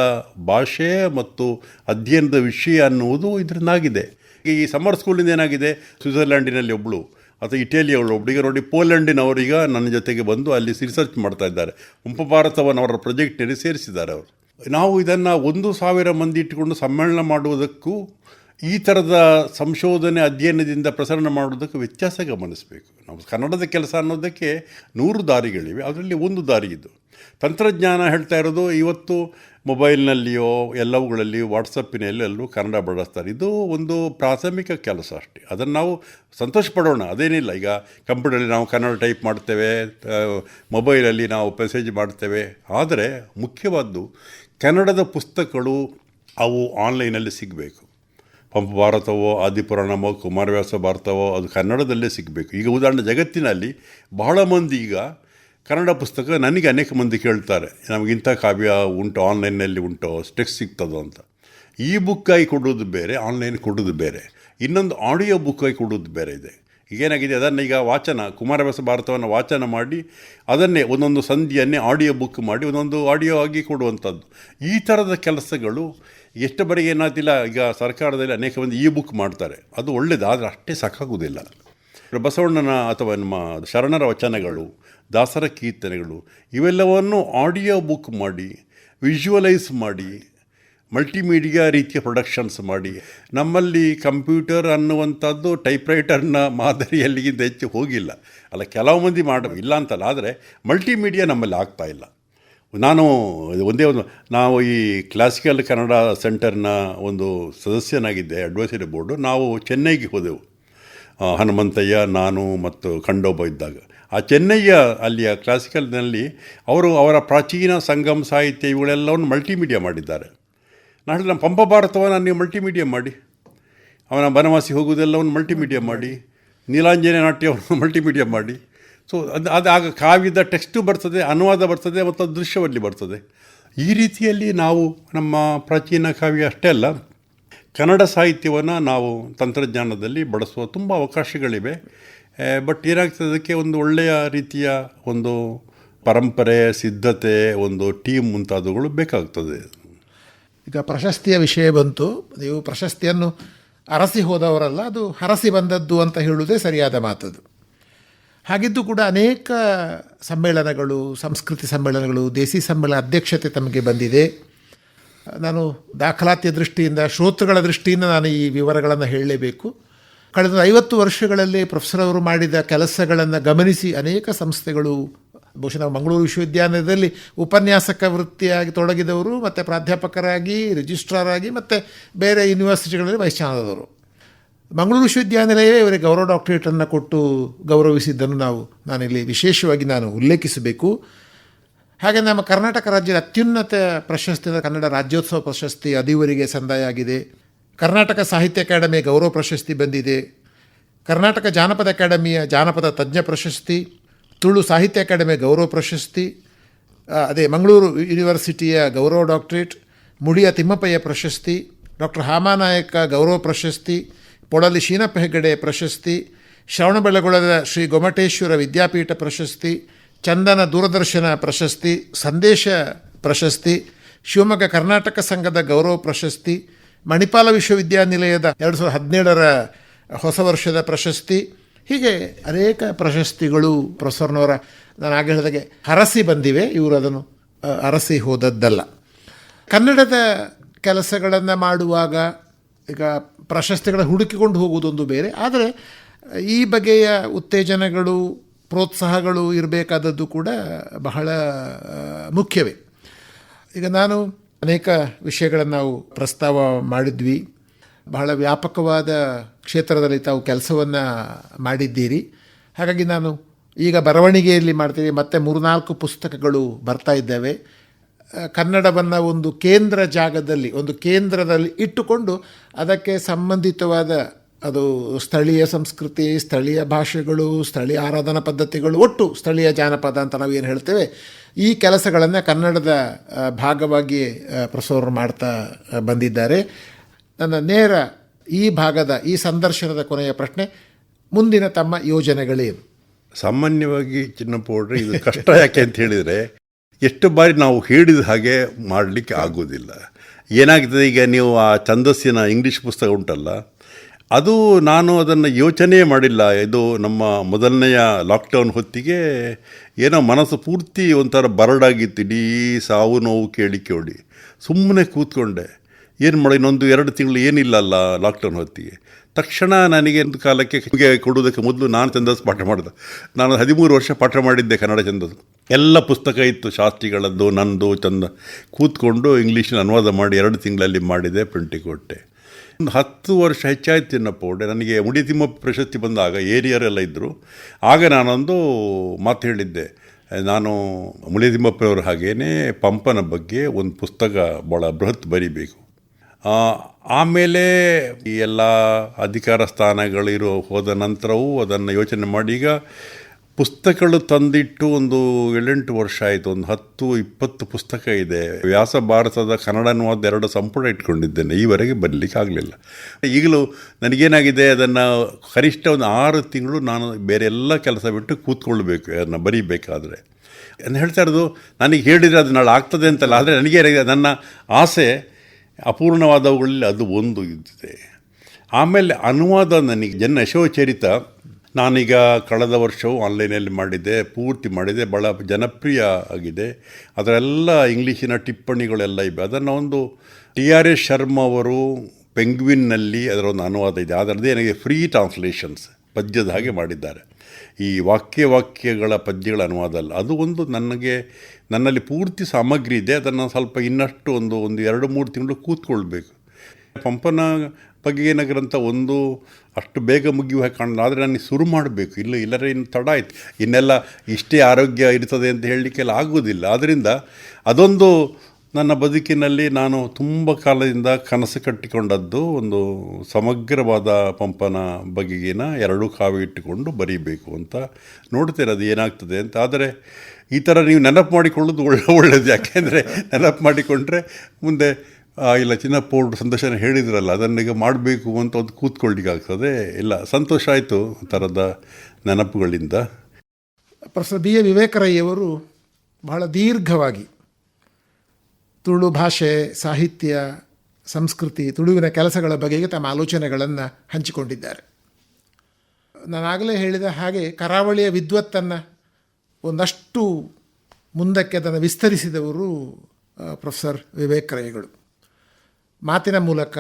ಭಾಷೆ ಮತ್ತು ಅಧ್ಯಯನದ ವಿಷಯ ಅನ್ನುವುದು ಇದರಿಂದಾಗಿದೆ ಈ ಸಮ್ಮರ್ ಸ್ಕೂಲಿಂದ ಏನಾಗಿದೆ? ಸ್ವಿಟ್ಜರ್ಲ್ಯಾಂಡಿನಲ್ಲಿ ಒಬ್ಬಳು ಅಥವಾ ಇಟಲಿಯವಳು ಒಬ್ಬಳಿಗೆ ನೋಡಿ, ಪೋಲೆಂಡಿನವರೀಗ ನನ್ನ ಜೊತೆಗೆ ಬಂದು ಅಲ್ಲಿ ರಿಸರ್ಚ್ ಮಾಡ್ತಾ ಇದ್ದಾರೆ. ಉಪ ಭಾರತವನ್ನು ಅವರ ಪ್ರಾಜೆಕ್ಟ್ನಲ್ಲಿ ಸೇರಿಸಿದ್ದಾರೆ ಅವರು. ನಾವು ಇದನ್ನು ಒಂದು ಸಾವಿರ ಮಂದಿ ಇಟ್ಟುಕೊಂಡು ಸಮ್ಮೇಳನ ಮಾಡುವುದಕ್ಕೂ ಈ ಥರದ ಸಂಶೋಧನೆ ಅಧ್ಯಯನದಿಂದ ಪ್ರಸರಣ ಮಾಡೋದಕ್ಕೆ ವ್ಯತ್ಯಾಸ ಗಮನಿಸಬೇಕು. ನಾವು ಕನ್ನಡದ ಕೆಲಸ ಅನ್ನೋದಕ್ಕೆ ನೂರು ದಾರಿಗಳಿವೆ. ಅದರಲ್ಲಿ ಒಂದು ದಾರಿ ಇದು. ತಂತ್ರಜ್ಞಾನ ಹೇಳ್ತಾ ಇರೋದು ಇವತ್ತು ಮೊಬೈಲ್ನಲ್ಲಿಯೋ, ಎಲ್ಲವುಗಳಲ್ಲಿ ವಾಟ್ಸಪ್ಪಿನಲ್ಲಿ ಎಲ್ಲೂ ಕನ್ನಡ ಬಳಸ್ತಾರೆ. ಇದು ಒಂದು ಪ್ರಾಥಮಿಕ ಕೆಲಸ ಅಷ್ಟೇ. ಅದನ್ನು ನಾವು ಸಂತೋಷ ಪಡೋಣ ಅದೇನಿಲ್ಲ. ಈಗ ಕಂಪ್ಯೂಟರಲ್ಲಿ ನಾವು ಕನ್ನಡ ಟೈಪ್ ಮಾಡ್ತೇವೆ ಮೊಬೈಲಲ್ಲಿ ನಾವು ಮೆಸೇಜ್ ಮಾಡ್ತೇವೆ. ಆದರೆ ಮುಖ್ಯವಾದ್ದು ಕನ್ನಡದ ಪುಸ್ತಕಗಳು ಅವು ಆನ್ಲೈನಲ್ಲಿ ಸಿಗಬೇಕು. ಪಂಪ ಭಾರತವೋ ಆದಿಪುರಾಣವೋ ಕುಮಾರವ್ಯಾಸ ಭಾರತವೋ, ಅದು ಕನ್ನಡದಲ್ಲೇ ಸಿಗಬೇಕು. ಈಗ ಉದಾಹರಣೆ ಜಗತ್ತಿನಲ್ಲಿ ಬಹಳ ಮಂದಿ ಈಗ ಕನ್ನಡ ಪುಸ್ತಕ ನನಗೆ ಅನೇಕ ಮಂದಿ ಕೇಳ್ತಾರೆ. ನಮಗಿಂಥ ಕಾವ್ಯ ಉಂಟು, ಆನ್ಲೈನ್ನಲ್ಲಿ ಉಂಟು ಸ್ಟೆಕ್ಸ್ ಸಿಗ್ತದೋ ಅಂತ. ಈ ಬುಕ್ಕಾಗಿ ಕೊಡೋದು ಬೇರೆ, ಆನ್ಲೈನ್ ಕೊಡೋದು ಬೇರೆ. ಇನ್ನೊಂದು ಆಡಿಯೋ ಬುಕ್ಕಾಗಿ ಕೊಡೋದು ಬೇರೆ ಇದೆ. ಈಗೇನಾಗಿದೆ ಅದನ್ನು ಈಗ ವಾಚನ, ಕುಮಾರವ್ಯಾಸ ಭಾರತವನ್ನು ವಾಚನ ಮಾಡಿ, ಅದನ್ನೇ ಒಂದೊಂದು ಸಂಧಿಯನ್ನೇ ಆಡಿಯೋ ಬುಕ್ ಮಾಡಿ, ಒಂದೊಂದು ಆಡಿಯೋ ಆಗಿ ಕೊಡುವಂಥದ್ದು. ಈ ಥರದ ಕೆಲಸಗಳು ಎಷ್ಟು ಬರೆಗೆ ಏನಾಗ್ತಿಲ್ಲ ಈಗ ಸರ್ಕಾರದಲ್ಲಿ ಅನೇಕ ಮಂದಿ ಈ ಬುಕ್ ಮಾಡ್ತಾರೆ. ಅದು ಒಳ್ಳೆಯದು ಆದರೆ ಅಷ್ಟೇ ಸಾಕಾಗುವುದಿಲ್ಲ ಬಸವಣ್ಣನ ಅಥವಾ ನಮ್ಮ ಶರಣರ ವಚನಗಳು, ದಾಸರ ಕೀರ್ತನೆಗಳು, ಇವೆಲ್ಲವನ್ನು ಆಡಿಯೋ ಬುಕ್ ಮಾಡಿ ವಿಜುವಲೈಸ್ ಮಾಡಿ ಮಲ್ಟಿಮೀಡಿಯಾ ರೀತಿಯ ಪ್ರೊಡಕ್ಷನ್ಸ್ ಮಾಡಿ, ನಮ್ಮಲ್ಲಿ ಕಂಪ್ಯೂಟರ್ ಅನ್ನುವಂಥದ್ದು ಟೈಪ್ರೈಟರ್ನ ಮಾದರಿಯಲ್ಲಿಗಿಂತ ಹೆಚ್ಚು ಹೋಗಿಲ್ಲ. ಅಲ್ಲ, ಕೆಲವು ಮಂದಿ ಮಾಡ, ಇಲ್ಲ ಅಂತಲ್ಲ, ಆದರೆ ಮಲ್ಟಿಮೀಡಿಯಾ ನಮ್ಮಲ್ಲಿ ಆಗ್ತಾ ಇಲ್ಲ. ನಾನು ಒಂದೇ ಒಂದು, ನಾವು ಈ ಕ್ಲಾಸಿಕಲ್ ಕನ್ನಡ ಸೆಂಟರ್ನ ಒಂದು ಸದಸ್ಯನಾಗಿದ್ದೆ ಅಡ್ವೈಸರಿ ಬೋರ್ಡು ನಾವು ಚೆನ್ನೈಗೆ ಹೋದೆವು. ಹನುಮಂತಯ್ಯ, ನಾನು ಮತ್ತು ಖಂಡೋಬ ಇದ್ದಾಗ. ಆ ಚೆನ್ನೈಯ ಅಲ್ಲಿಯ ಕ್ಲಾಸಿಕಲ್ನಲ್ಲಿ ಅವರು ಅವರ ಪ್ರಾಚೀನ ಸಂಗಮ, ಸಾಹಿತ್ಯ ಇವುಗಳೆಲ್ಲವನ್ನು ಮಲ್ಟಿಮೀಡಿಯಾ ಮಾಡಿದ್ದಾರೆ. ನಾಳೆ ನಮ್ಮ ಪಂಪ ಭಾರತವನ್ನು ನೀವು ಮಲ್ಟಿಮೀಡಿಯಾ ಮಾಡಿ. ಅವನ ಬನವಾಸಿ ಹೋಗುವುದೆಲ್ಲವನ್ನು ಮಲ್ಟಿಮೀಡಿಯಾ ಮಾಡಿ. ನೀಲಾಂಜನೇಯ ನಾಟ್ಯವನ್ನು ಮಲ್ಟಿಮೀಡಿಯಾ ಮಾಡಿ. ಸೊ ಅದು ಅದು, ಆಗ ಕಾವ್ಯದ ಟೆಕ್ಸ್ಟು ಬರ್ತದೆ, ಅನುವಾದ ಬರ್ತದೆ ಮತ್ತು ದೃಶ್ಯವಲ್ಲಿ ಬರ್ತದೆ. ಈ ರೀತಿಯಲ್ಲಿ ನಾವು ನಮ್ಮ ಪ್ರಾಚೀನ ಕಾವ್ಯ ಅಷ್ಟೇ ಅಲ್ಲ, ಕನ್ನಡ ಸಾಹಿತ್ಯವನ್ನು ನಾವು ತಂತ್ರಜ್ಞಾನದಲ್ಲಿ ಬಳಸುವ ತುಂಬ ಅವಕಾಶಗಳಿವೆ. ಬಟ್ ಏನಾಗ್ತದೆ, ಅದಕ್ಕೆ ಒಂದು ಒಳ್ಳೆಯ ರೀತಿಯ ಒಂದು ಪರಂಪರೆ, ಸಿದ್ಧತೆ, ಒಂದು ಟೀಮ್ ಮುಂತಾದವುಗಳು ಬೇಕಾಗ್ತದೆ. ಈಗ ಪ್ರಶಸ್ತಿಯ ವಿಷಯ ಬಂತು. ನೀವು ಪ್ರಶಸ್ತಿಯನ್ನು ಅರಸಿ ಹೋದವರಲ್ಲ, ಅದು ಹರಸಿ ಬಂದದ್ದು ಅಂತ ಹೇಳುವುದೇ ಸರಿಯಾದ ಮಾತದು. ಹಾಗಿದ್ದು ಕೂಡ ಅನೇಕ ಸಮ್ಮೇಳನಗಳು, ಸಂಸ್ಕೃತಿ ಸಮ್ಮೇಳನಗಳು, ದೇಸಿ ಸಮ್ಮೇಳನ ಅಧ್ಯಕ್ಷತೆ ತಮಗೆ ಬಂದಿದೆ. ನಾನು ದಾಖಲಾತಿಯ ದೃಷ್ಟಿಯಿಂದ, ಶ್ರೋತೃಗಳ ದೃಷ್ಟಿಯಿಂದ ನಾನು ಈ ವಿವರಗಳನ್ನು ಹೇಳಲೇಬೇಕು. ಕಳೆದ ಐವತ್ತು ವರ್ಷಗಳಲ್ಲಿ ಪ್ರೊಫೆಸರ್ ಅವರು ಮಾಡಿದ ಕೆಲಸಗಳನ್ನು ಗಮನಿಸಿ ಅನೇಕ ಸಂಸ್ಥೆಗಳು, ಬಹುಶಃ ಮಂಗಳೂರು ವಿಶ್ವವಿದ್ಯಾಲಯದಲ್ಲಿ ಉಪನ್ಯಾಸಕ ವೃತ್ತಿಯಾಗಿ ತೊಡಗಿದವರು, ಮತ್ತು ಪ್ರಾಧ್ಯಾಪಕರಾಗಿ, ರಿಜಿಸ್ಟ್ರಾರ್ ಆಗಿ, ಮತ್ತು ಬೇರೆ ಯೂನಿವರ್ಸಿಟಿಗಳಲ್ಲಿ ಚಾನ್ಸಲರು ಮಂಗಳೂರು ವಿಶ್ವವಿದ್ಯಾನಿಲಯವೇ ಇವರಿಗೆ ಗೌರವ ಡಾಕ್ಟರೇಟನ್ನು ಕೊಟ್ಟು ಗೌರವಿಸಿದ್ದನ್ನು ನಾವು, ನಾನಿಲ್ಲಿ ವಿಶೇಷವಾಗಿ ನಾನು ಉಲ್ಲೇಖಿಸಬೇಕು. ಹಾಗೆ ನಮ್ಮ ಕರ್ನಾಟಕ ರಾಜ್ಯದ ಅತ್ಯುನ್ನತ ಪ್ರಶಸ್ತಿಯಾದ ಕನ್ನಡ ರಾಜ್ಯೋತ್ಸವ ಪ್ರಶಸ್ತಿ ಅದಿವರಿಗೆ ಸಂದಾಯ ಆಗಿದೆ. ಕರ್ನಾಟಕ ಸಾಹಿತ್ಯ ಅಕಾಡೆಮಿಯ ಗೌರವ ಪ್ರಶಸ್ತಿ ಬಂದಿದೆ. ಕರ್ನಾಟಕ ಜಾನಪದ ಅಕಾಡೆಮಿಯ ಜಾನಪದ ತಜ್ಞ ಪ್ರಶಸ್ತಿ, ತುಳು ಸಾಹಿತ್ಯ ಅಕಾಡೆಮಿಯ ಗೌರವ ಪ್ರಶಸ್ತಿ ಅದೇ ಮಂಗಳೂರು ಯೂನಿವರ್ಸಿಟಿಯ ಗೌರವ ಡಾಕ್ಟರೇಟ್, ಮುಡಿಯ ತಿಮ್ಮಪ್ಪಯ್ಯ ಪ್ರಶಸ್ತಿ, ಡಾಕ್ಟರ್ ಹಾಮಾನಾಯಕ ಗೌರವ ಪ್ರಶಸ್ತಿ ಪೊಳಲಿ ಶೀನಪ್ಪ ಹೆಗ್ಗಡೆ ಪ್ರಶಸ್ತಿ, ಶ್ರವಣಬೆಳಗೊಳದ ಶ್ರೀ ಗೊಮಟೇಶ್ವರ ವಿದ್ಯಾಪೀಠ ಪ್ರಶಸ್ತಿ, ಚಂದನ ದೂರದರ್ಶನ ಪ್ರಶಸ್ತಿ, ಸಂದೇಶ ಪ್ರಶಸ್ತಿ, ಶಿವಮೊಗ್ಗ ಕರ್ನಾಟಕ ಸಂಘದ ಗೌರವ ಪ್ರಶಸ್ತಿ, ಮಣಿಪಾಲ ವಿಶ್ವವಿದ್ಯಾನಿಲಯದ ಎರಡು ಸಾವಿರದ ಹದಿನೇಳರ ಹೊಸ ವರ್ಷದ ಪ್ರಶಸ್ತಿ, ಹೀಗೆ ಅನೇಕ ಪ್ರಶಸ್ತಿಗಳು ಪ್ರೊಫೆಸರ್ನವರ ನಾನು ಆಗ ಹೇಳಿದಾಗೆ ಹರಸಿ ಬಂದಿವೆ, ಇವರು ಅದನ್ನು ಅರಸಿ ಹೋದದ್ದಲ್ಲ. ಕನ್ನಡದ ಕೆಲಸಗಳನ್ನು ಮಾಡುವಾಗ ಈಗ ಪ್ರಶಸ್ತಿಗಳ ಹುಡುಕಿಕೊಂಡು ಹೋಗುವುದೊಂದು ಬೇರೆ. ಆದರೆ ಈ ಬಗೆಯ ಉತ್ತೇಜನಗಳು, ಪ್ರೋತ್ಸಾಹಗಳು ಇರಬೇಕಾದದ್ದು ಕೂಡ ಬಹಳ ಮುಖ್ಯವೇ. ಈಗ ನಾನು ಅನೇಕ ವಿಷಯಗಳನ್ನು ನಾವು ಪ್ರಸ್ತಾವ ಮಾಡಿದ್ವಿ. ಬಹಳ ವ್ಯಾಪಕವಾದ ಕ್ಷೇತ್ರದಲ್ಲಿ ತಾವು ಕೆಲಸವನ್ನು ಮಾಡಿದ್ದೀರಿ. ಹಾಗಾಗಿ ನಾನು ಈಗ ಬರವಣಿಗೆಯಲ್ಲಿ ಮಾಡ್ತೀವಿ ಮತ್ತೆ ಮೂರ್ನಾಲ್ಕು ಪುಸ್ತಕಗಳು ಬರ್ತಾ ಇದ್ದಾವೆ. ಕನ್ನಡವನ್ನು ಒಂದು ಕೇಂದ್ರ ಜಾಗದಲ್ಲಿ, ಒಂದು ಕೇಂದ್ರದಲ್ಲಿ ಇಟ್ಟುಕೊಂಡು ಅದಕ್ಕೆ ಸಂಬಂಧಿತವಾದ ಅದು ಸ್ಥಳೀಯ ಸಂಸ್ಕೃತಿ, ಸ್ಥಳೀಯ ಭಾಷೆಗಳು, ಸ್ಥಳೀಯ ಆರಾಧನಾ ಪದ್ಧತಿಗಳು, ಒಟ್ಟು ಸ್ಥಳೀಯ ಜಾನಪದ ಅಂತ ನಾವು ಏನು ಹೇಳ್ತೇವೆ, ಈ ಕೆಲಸಗಳನ್ನು ಕನ್ನಡದ ಭಾಗವಾಗಿ ಪ್ರಸಾರ ಮಾಡ್ತಾ ಬಂದಿದ್ದಾರೆ. ನನ್ನ ನೇರ ಈ ಭಾಗದ, ಈ ಸಂದರ್ಶನದ ಕೊನೆಯ ಪ್ರಶ್ನೆ, ಮುಂದಿನ ತಮ್ಮ ಯೋಜನೆಗಳೇನು? ಸಾಮಾನ್ಯವಾಗಿ ಚಿನ್ನಪ್ಪ ಇದು ಕಷ್ಟ ಯಾಕೆ ಅಂತ ಹೇಳಿದರೆ ಎಷ್ಟು ಬಾರಿ ನಾವು ಹೇಳಿದ ಹಾಗೆ ಮಾಡಲಿಕ್ಕೆ ಆಗೋದಿಲ್ಲ ಏನಾಗ್ತದೆ ಈಗ ನೀವು ಆ ಛಂದಸ್ಸಿನ ಇಂಗ್ಲೀಷ್ ಪುಸ್ತಕ ಉಂಟಲ್ಲ, ಅದು ನಾನು ಅದನ್ನು ಯೋಚನೆ ಮಾಡಿಲ್ಲ. ಇದು ನಮ್ಮ ಮೊದಲನೆಯ ಲಾಕ್ಡೌನ್ ಹೊತ್ತಿಗೆ ಏನೋ ಮನಸ್ಸು ಪೂರ್ತಿ ಒಂಥರ ಬರಡಾಗಿತ್ತು, ಇಡೀ ಸಾವು ನೋವು ಕೇಳಿ ಕೇಳಿ ಸುಮ್ಮನೆ ಕೂತ್ಕೊಂಡೆ. ಏನು ಮಾಡಿ ಇನ್ನೊಂದು ಎರಡು ತಿಂಗಳು ಏನಿಲ್ಲಲ್ಲ ಲಾಕ್ಡೌನ್ ಹೊತ್ತಿಗೆ. ತಕ್ಷಣ ನನಗೆ ಒಂದು ಕಾಲಕ್ಕೆ ಕೊಡುವುದಕ್ಕೆ ಮೊದಲು ನಾನು ಚಂದಸ್ ಪಾಠ ಮಾಡಿದೆ. ನಾನು ಹದಿಮೂರು ವರ್ಷ ಪಾಠ ಮಾಡಿದ್ದೆ ಕನ್ನಡ ಛಂದಸ್ ಎಲ್ಲ ಪುಸ್ತಕ ಇತ್ತು, ಶಾಸ್ತ್ರಿಗಳದ್ದು, ನಂದು, ಚಂದ. ಕೂತ್ಕೊಂಡು ಇಂಗ್ಲೀಷ್ನ ಅನುವಾದ ಮಾಡಿ ಎರಡು ತಿಂಗಳಲ್ಲಿ ಮಾಡಿದೆ ಪ್ರಿಂಟಿಗೆ ಕೊಟ್ಟೆ ಒಂದು ಹತ್ತು ವರ್ಷ ಹೆಚ್ಚಾಯ್ತು ತಿನ್ನಪ್ಪ ಒಡೆ ನನಗೆ ಮುಡಿ ತಿಮ್ಮಪ್ಪ ಪ್ರಶಸ್ತಿ ಬಂದಾಗ ಏರಿಯರೆಲ್ಲ ಇದ್ದರು ಆಗ ನಾನೊಂದು ಮಾತು ಹೇಳಿದ್ದೆ. ನಾನು ಮುಳಿದಿಂಬಪ್ಪನವರು ಹಾಗೇ ಪಂಪನ ಬಗ್ಗೆ ಒಂದು ಪುಸ್ತಕ ಭಾಳ ಬೃಹತ್ ಬರಿಬೇಕು. ಆಮೇಲೆ ಈ ಎಲ್ಲ ಅಧಿಕಾರ ಸ್ಥಾನಗಳಿರೋ ಹೋದ ನಂತರವೂ ಅದನ್ನು ಯೋಚನೆ ಮಾಡಿ, ಈಗ ಪುಸ್ತಕಗಳು ತಂದಿಟ್ಟು ಒಂದು ಏಳೆಂಟು ವರ್ಷ ಆಯಿತು, ಒಂದು ಹತ್ತು, ಇಪ್ಪತ್ತು ಪುಸ್ತಕ ಇದೆ. ವ್ಯಾಸ ಭಾರತದ ಕನ್ನಡ ಅನುವಾದ ಎರಡು ಸಂಪುಟ ಇಟ್ಕೊಂಡಿದ್ದೇನೆ, ಈವರೆಗೆ ಬರಲಿಕ್ಕೆ ಆಗಲಿಲ್ಲ. ಈಗಲೂ ನನಗೇನಾಗಿದೆ, ಅದನ್ನು ಕನಿಷ್ಠ ಒಂದು ಆರು ತಿಂಗಳು ನಾನು ಬೇರೆ ಎಲ್ಲ ಕೆಲಸ ಬಿಟ್ಟು ಕೂತ್ಕೊಳ್ಬೇಕು, ಅದನ್ನು ಬರೀಬೇಕಾದ್ರೆ. ಅಂತ ಹೇಳ್ತಾ ಇರೋದು, ನನಗೆ ಹೇಳಿದರೆ ಅದು ನಾಳೆ ಆಗ್ತದೆ ಅಂತಲ್ಲ, ಆದರೆ ನನಗೆ ನನ್ನ ಆಸೆ ಅಪೂರ್ಣವಾದವುಗಳಲ್ಲಿ ಅದು ಒಂದು ಇದ್ದಿದೆ. ಆಮೇಲೆ ಅನುವಾದ ನನಗೆ, ಜನ ಯಶೋಚರಿತ ನಾನೀಗ ಕಳೆದ ವರ್ಷವೂ ಆನ್ಲೈನಲ್ಲಿ ಮಾಡಿದ್ದೆ ಪೂರ್ತಿ ಮಾಡಿದೆ ಭಾಳ ಜನಪ್ರಿಯ ಆಗಿದೆ. ಅದರೆಲ್ಲ ಇಂಗ್ಲೀಷಿನ ಟಿಪ್ಪಣಿಗಳೆಲ್ಲ ಇವೆ. ಅದನ್ನು ಒಂದು ಟಿ ಆರ್ ಎಸ್ ಶರ್ಮಾ ಅವರು ಪೆಂಗ್ವಿನ್ನಲ್ಲಿ ಅದರ ಒಂದು ಅನುವಾದ ಇದೆ. ಅದರದ್ದೇ ನನಗೆ ಫ್ರೀ ಟ್ರಾನ್ಸ್ಲೇಷನ್ಸ್ ಪದ್ಯದ ಹಾಗೆ ಮಾಡಿದ್ದಾರೆ. ಈ ವಾಕ್ಯ ವಾಕ್ಯಗಳ ಪದ್ಯಗಳ ಅನುವಾದ ಅಲ್ಲ. ಅದು ಒಂದು ನನಗೆ ನನ್ನಲ್ಲಿ ಪೂರ್ತಿ ಸಾಮಗ್ರಿ ಇದೆ, ಅದನ್ನು ಸ್ವಲ್ಪ ಇನ್ನಷ್ಟು ಒಂದು ಒಂದು ಎರಡು, ಮೂರು ತಿಂಗಳು ಕೂತ್ಕೊಳ್ಬೇಕು. ಪಂಪನ ಬಗೆಗಿನ ಗ್ರಂಥ ಒಂದು ಅಷ್ಟು ಬೇಗ ಮುಗಿಯುವ ಕಾಣಲ್ಲ, ಆದರೆ ನನಗೆ ಶುರು ಮಾಡಬೇಕು. ಇಲ್ಲ ಇಲ್ಲರೆ ಇನ್ನು ತಡ ಆಯ್ತು. ಇನ್ನೆಲ್ಲ ಇಷ್ಟೇ ಆರೋಗ್ಯ ಇರ್ತದೆ ಅಂತ ಹೇಳಲಿಕ್ಕೆಲ್ಲ ಆಗುವುದಿಲ್ಲ ಆದ್ದರಿಂದ ಅದೊಂದು ನನ್ನ ಬದುಕಿನಲ್ಲಿ ನಾನು ತುಂಬ ಕಾಲದಿಂದ ಕನಸು ಕಟ್ಟಿಕೊಂಡದ್ದು ಒಂದು ಸಮಗ್ರವಾದ ಪಂಪನ ಬಗೆಗಿನ ಎರಡೂ ಕಾವಿ ಇಟ್ಟುಕೊಂಡು ಬರೀಬೇಕು ಅಂತ ನೋಡ್ತೀರ ಅದು ಏನಾಗ್ತದೆ ಅಂತ. ಆದರೆ ಈ ಥರ ನೀವು ನೆನಪು ಮಾಡಿಕೊಳ್ಳೋದು ಒಳ್ಳೆ ಒಳ್ಳೆಯದು ಯಾಕೆಂದರೆ ನೆನಪು ಮಾಡಿಕೊಂಡ್ರೆ ಮುಂದೆ ಇಲ್ಲ, ಚಿನ್ನಪ್ಪ ಅವರು ಸಂತೋಷನ ಹೇಳಿದ್ರಲ್ಲ ಅದನ್ನೀಗ ಮಾಡಬೇಕು ಅಂತ ಒಂದು ಕೂತ್ಕೊಳ್ಳಿಕ್ಕಾಗ್ತದೆ ಇಲ್ಲ, ಸಂತೋಷ ಆಯಿತು ಥರದ ನೆನಪುಗಳಿಂದ. ಪ್ರೊಫೆಸರ್ ಬಿ ಎ ವಿವೇಕರಯ್ಯವರು ಬಹಳ ದೀರ್ಘವಾಗಿ ತುಳು ಭಾಷೆ, ಸಾಹಿತ್ಯ, ಸಂಸ್ಕೃತಿ, ತುಳುವಿನ ಕೆಲಸಗಳ ಬಗೆಗೆ ತಮ್ಮ ಆಲೋಚನೆಗಳನ್ನು ಹಂಚಿಕೊಂಡಿದ್ದಾರೆ. ನಾನಾಗಲೇ ಹೇಳಿದ ಹಾಗೆ ಕರಾವಳಿಯ ವಿದ್ವತ್ತನ್ನು ಒಂದಷ್ಟು ಮುಂದಕ್ಕೆ ಅದನ್ನು ವಿಸ್ತರಿಸಿದವರು ಪ್ರೊಫೆಸರ್ ವಿವೇಕ್ ರೈಗಳು. ಮಾತಿನ ಮೂಲಕ,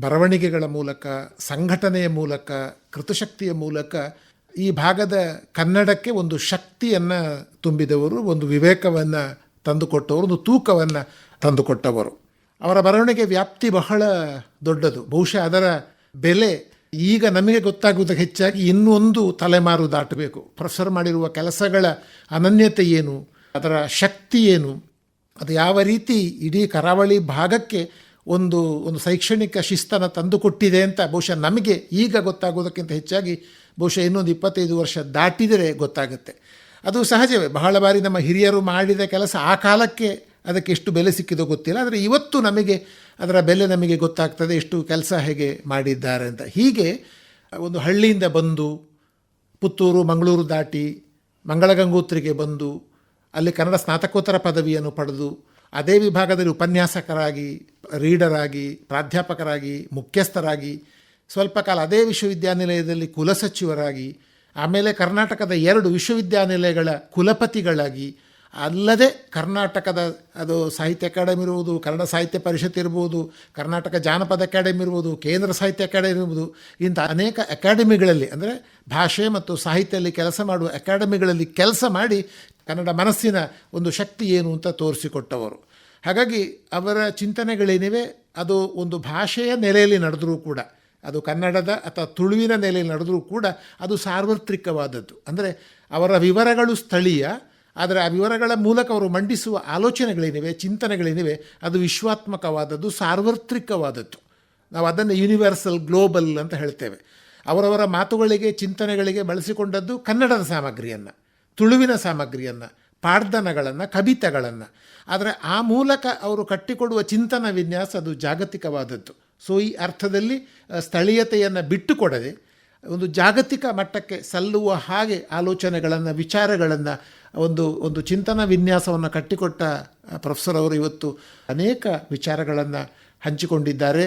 ಬರವಣಿಗೆಗಳ ಮೂಲಕ, ಸಂಘಟನೆಯ ಮೂಲಕ, ಕೃತಶಕ್ತಿಯ ಮೂಲಕ ಈ ಭಾಗದ ಕನ್ನಡಕ್ಕೆ ಒಂದು ಶಕ್ತಿಯನ್ನು ತುಂಬಿದವರು, ಒಂದು ವಿವೇಕವನ್ನು ತಂದುಕೊಟ್ಟವರು, ಒಂದು ತೂಕವನ್ನು ತಂದುಕೊಟ್ಟವರು. ಅವರ ಬರವಣಿಗೆ ವ್ಯಾಪ್ತಿ ಬಹಳ ದೊಡ್ಡದು. ಬಹುಶಃ ಅದರ ಬೆಲೆ ಈಗ ನಮಗೆ ಗೊತ್ತಾಗುವುದಕ್ಕೆ ಹೆಚ್ಚಾಗಿ ಇನ್ನೊಂದು ತಲೆಮಾರು ದಾಟಬೇಕು. ಪ್ರೊಫೆಸರ್ ಮಾಡಿರುವ ಕೆಲಸಗಳ ಅನನ್ಯತೆ ಏನು? ಅದರ ಶಕ್ತಿ ಏನು? ಅದು ಯಾವ ರೀತಿ ಇಡೀ ಕರಾವಳಿ ಭಾಗಕ್ಕೆ ಒಂದು ಒಂದು ಶೈಕ್ಷಣಿಕ ಶಿಸ್ತನ್ನು ತಂದುಕೊಟ್ಟಿದೆ ಅಂತ ಬಹುಶಃ ನಮಗೆ ಈಗ ಗೊತ್ತಾಗೋದಕ್ಕಿಂತ ಹೆಚ್ಚಾಗಿ ಬಹುಶಃ ಇನ್ನೊಂದು ಇಪ್ಪತ್ತೈದು ವರ್ಷ ದಾಟಿದರೆ ಗೊತ್ತಾಗುತ್ತೆ. ಅದು ಸಹಜವೇ. ಬಹಳ ಬಾರಿ ನಮ್ಮ ಹಿರಿಯರು ಮಾಡಿದ ಕೆಲಸ ಆ ಕಾಲಕ್ಕೆ ಅದಕ್ಕೆ ಎಷ್ಟು ಬೆಲೆ ಸಿಕ್ಕಿದೋ ಗೊತ್ತಿಲ್ಲ, ಆದರೆ ಇವತ್ತು ನಮಗೆ, ಅದರ ಬೆಲೆ ನಮಗೆ ಗೊತ್ತಾಗ್ತದೆ ಎಷ್ಟು ಕೆಲಸ ಹೇಗೆ ಮಾಡಿದ್ದಾರೆ ಅಂತ. ಹೀಗೆ, ಒಂದು ಹಳ್ಳಿಯಿಂದ ಬಂದು, ಪುತ್ತೂರು, ಮಂಗಳೂರು ದಾಟಿ, ಮಂಗಳಗಂಗೋತ್ರಿಗೆ ಬಂದು, ಅಲ್ಲಿ ಕನ್ನಡ ಸ್ನಾತಕೋತ್ತರ ಪದವಿಯನ್ನು ಪಡೆದು, ಅದೇ ವಿಭಾಗದಲ್ಲಿ ಉಪನ್ಯಾಸಕರಾಗಿ, ರೀಡರಾಗಿ, ಪ್ರಾಧ್ಯಾಪಕರಾಗಿ, ಮುಖ್ಯಸ್ಥರಾಗಿ, ಸ್ವಲ್ಪ ಕಾಲ ಅದೇ ವಿಶ್ವವಿದ್ಯಾನಿಲಯದಲ್ಲಿ ಕುಲಸಚಿವರಾಗಿ, ಆಮೇಲೆ ಕರ್ನಾಟಕದ ಎರಡು ವಿಶ್ವವಿದ್ಯಾನಿಲಯಗಳ ಕುಲಪತಿಗಳಾಗಿ ಅಲ್ಲದೆ ಕರ್ನಾಟಕದ ಅದು ಸಾಹಿತ್ಯ ಅಕಾಡೆಮಿ ಇರ್ಬೋದು, ಕನ್ನಡ ಸಾಹಿತ್ಯ ಪರಿಷತ್ ಇರ್ಬೋದು, ಕರ್ನಾಟಕ ಜಾನಪದ ಅಕಾಡೆಮಿ ಇರ್ಬೋದು, ಕೇಂದ್ರ ಸಾಹಿತ್ಯ ಅಕಾಡೆಮಿ ಇರ್ಬೋದು, ಇಂಥ ಅನೇಕ ಅಕಾಡೆಮಿಗಳಲ್ಲಿ ಅಂದರೆ ಭಾಷೆ ಮತ್ತು ಸಾಹಿತ್ಯದಲ್ಲಿ ಕೆಲಸ ಮಾಡುವ ಅಕಾಡೆಮಿಗಳಲ್ಲಿ ಕೆಲಸ ಮಾಡಿ ಕನ್ನಡ ಮನಸ್ಸಿನ ಒಂದು ಶಕ್ತಿ ಏನು ಅಂತ ತೋರಿಸಿಕೊಟ್ಟವರು. ಹಾಗಾಗಿ ಅವರ ಚಿಂತನೆಗಳೇನಿವೆ, ಅದು ಒಂದು ಭಾಷೆಯ ನೆಲೆಯಲ್ಲಿ ನಡೆದರೂ ಕೂಡ, ಅದು ಕನ್ನಡದ ಅಥವಾ ತುಳುವಿನ ನೆಲೆಯಲ್ಲಿ ನಡೆದರೂ ಕೂಡ ಅದು ಸಾರ್ವತ್ರಿಕವಾದದ್ದು. ಅಂದರೆ ಅವರ ವಿವರಗಳು ಸ್ಥಳೀಯ ಆದರೆ ಆ ವಿವರಗಳ ಮೂಲಕ ಅವರು ಮಂಡಿಸುವ ಆಲೋಚನೆಗಳೇನಿವೆ, ಚಿಂತನೆಗಳೇನಿವೆ. ಅದು ವಿಶ್ವಾತ್ಮಕವಾದದ್ದು, ಸಾರ್ವತ್ರಿಕವಾದದ್ದು. ನಾವು ಅದನ್ನು ಯೂನಿವರ್ಸಲ್ ಗ್ಲೋಬಲ್ ಅಂತ ಹೇಳ್ತೇವೆ. ಅವರವರ ಮಾತುಗಳಿಗೆ, ಚಿಂತನೆಗಳಿಗೆ ಬಳಸಿಕೊಂಡದ್ದು ಕನ್ನಡದ ಸಾಮಗ್ರಿಯನ್ನು, ತುಳುವಿನ ಸಾಮಗ್ರಿಯನ್ನು ಪಾಡ್ದನಗಳನ್ನು ಕವಿತಗಳನ್ನು. ಆದರೆ ಆ ಮೂಲಕ ಅವರು ಕಟ್ಟಿಕೊಡುವ ಚಿಂತನ ವಿನ್ಯಾಸ ಅದು ಜಾಗತಿಕವಾದದ್ದು. ಸೊ ಈ ಅರ್ಥದಲ್ಲಿ ಸ್ಥಳೀಯತೆಯನ್ನು ಬಿಟ್ಟುಕೊಡದೆ, ಒಂದು ಜಾಗತಿಕ ಮಟ್ಟಕ್ಕೆ ಸಲ್ಲುವ ಹಾಗೆ ಆಲೋಚನೆಗಳನ್ನು, ವಿಚಾರಗಳನ್ನು ಒಂದು ಒಂದು ಚಿಂತನ ವಿನ್ಯಾಸವನ್ನು ಕಟ್ಟಿಕೊಟ್ಟ ಪ್ರೊಫೆಸರ್ ಅವರು ಇವತ್ತು ಅನೇಕ ವಿಚಾರಗಳನ್ನು ಹಂಚಿಕೊಂಡಿದ್ದಾರೆ.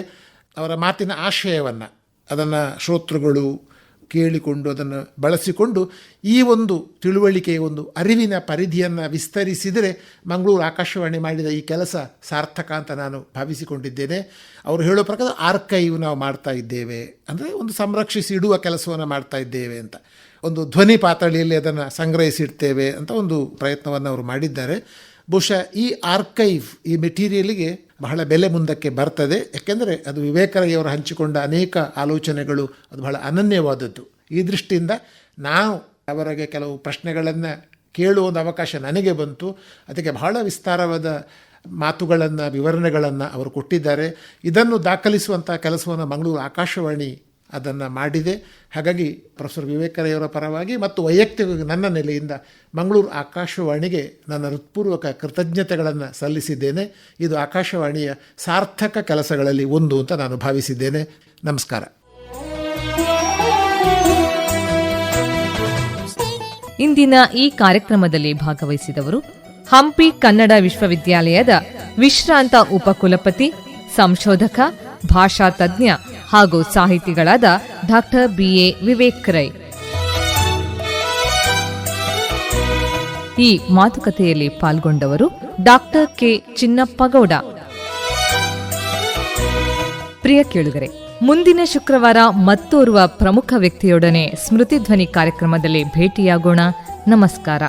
ಅವರ ಮಾತಿನ ಆಶಯವನ್ನು ಅದನ್ನು ಶ್ರೋತೃಗಳು ಕೇಳಿಕೊಂಡು ಅದನ್ನು ಬಳಸಿಕೊಂಡು ಈ ಒಂದು ತಿಳುವಳಿಕೆಯ ಒಂದು ಅರಿವಿನ ಪರಿಧಿಯನ್ನು ವಿಸ್ತರಿಸಿದರೆ ಮಂಗಳೂರು ಆಕಾಶವಾಣಿ ಮಾಡಿದ ಈ ಕೆಲಸ ಸಾರ್ಥಕ ಅಂತ ನಾನು ಭಾವಿಸಿಕೊಂಡಿದ್ದೇನೆ. ಅವರು ಹೇಳೋ ಪ್ರಕಾರ ಆರ್ಕೈವ್ ನಾವು ಮಾಡ್ತಾ ಇದ್ದೇವೆ. ಅಂದರೆ ಒಂದು ಸಂರಕ್ಷಿಸಿ ಇಡುವ ಕೆಲಸವನ್ನು ಮಾಡ್ತಾ ಇದ್ದೇವೆ ಅಂತ. ಒಂದು ಧ್ವನಿ ಪಾತಳಿಯಲ್ಲಿ ಅದನ್ನು ಸಂಗ್ರಹಿಸಿಡ್ತೇವೆ ಅಂತ ಒಂದು ಪ್ರಯತ್ನವನ್ನು ಅವರು ಮಾಡಿದ್ದಾರೆ. ಬಹುಶಃ ಈ ಆರ್ಕೈವ್, ಈ ಮೆಟೀರಿಯಲಿಗೆ ಬಹಳ ಬೆಲೆ ಮುಂದಕ್ಕೆ ಬರ್ತದೆ. ಯಾಕೆಂದರೆ ಅದು ವಿವೇಕರಯ್ಯವರು ಹಂಚಿಕೊಂಡ ಅನೇಕ ಆಲೋಚನೆಗಳು ಅದು ಬಹಳ ಅನನ್ಯವಾದದ್ದು. ಈ ದೃಷ್ಟಿಯಿಂದ ನಾವು ಅವರಿಗೆ ಕೆಲವು ಪ್ರಶ್ನೆಗಳನ್ನು ಕೇಳುವ ಒಂದು ಅವಕಾಶ ನನಗೆ ಬಂತು. ಅದಕ್ಕೆ ಬಹಳ ವಿಸ್ತಾರವಾದ ಮಾತುಗಳನ್ನು, ವಿವರಣೆಗಳನ್ನು ಅವರು ಕೊಟ್ಟಿದ್ದಾರೆ. ಇದನ್ನು ದಾಖಲಿಸುವಂಥ ಕೆಲಸವನ್ನು ಮಂಗಳೂರು ಆಕಾಶವಾಣಿ ಅದನ್ನು ಮಾಡಿದೆ. ಹಾಗಾಗಿ ಪ್ರೊಫೆಸರ್ ವಿವೇಕರಯ್ಯವರ ಪರವಾಗಿ ಮತ್ತು ವೈಯಕ್ತಿಕವಾಗಿ ನನ್ನ ನೆಲೆಯಿಂದ ಮಂಗಳೂರು ಆಕಾಶವಾಣಿಗೆ ನನ್ನ ಹೃತ್ಪೂರ್ವಕ ಕೃತಜ್ಞತೆಗಳನ್ನು ಸಲ್ಲಿಸಿದ್ದೇನೆ. ಇದು ಆಕಾಶವಾಣಿಯ ಸಾರ್ಥಕ ಕೆಲಸಗಳಲ್ಲಿ ಒಂದು ಅಂತ ನಾನು ಭಾವಿಸಿದ್ದೇನೆ. ನಮಸ್ಕಾರ. ಇಂದಿನ ಈ ಕಾರ್ಯಕ್ರಮದಲ್ಲಿ ಭಾಗವಹಿಸಿದವರು ಹಂಪಿ ಕನ್ನಡ ವಿಶ್ವವಿದ್ಯಾಲಯದ ವಿಶ್ರಾಂತ ಉಪಕುಲಪತಿ, ಸಂಶೋಧಕ, ಭಾಷಾ ತಜ್ಞ ಹಾಗೂ ಸಾಹಿತಿಗಳಾದ ಡಾಕ್ಟರ್ ಬಿಎ ವಿವೇಕ್ ರೈ. ಈ ಮಾತುಕತೆಯಲ್ಲಿ ಪಾಲ್ಗೊಂಡವರು ಡಾಕ್ಟರ್ ಕೆ ಚಿನ್ನಪ್ಪಗೌಡ. ಪ್ರಿಯ ಕೇಳುಗರೆ, ಮುಂದಿನ ಶುಕ್ರವಾರ ಮತ್ತೋರ್ವ ಪ್ರಮುಖ ವ್ಯಕ್ತಿಯೊಡನೆ ಸ್ಮೃತಿ ಧ್ವನಿ ಕಾರ್ಯಕ್ರಮದಲ್ಲಿ ಭೇಟಿಯಾಗೋಣ. ನಮಸ್ಕಾರ.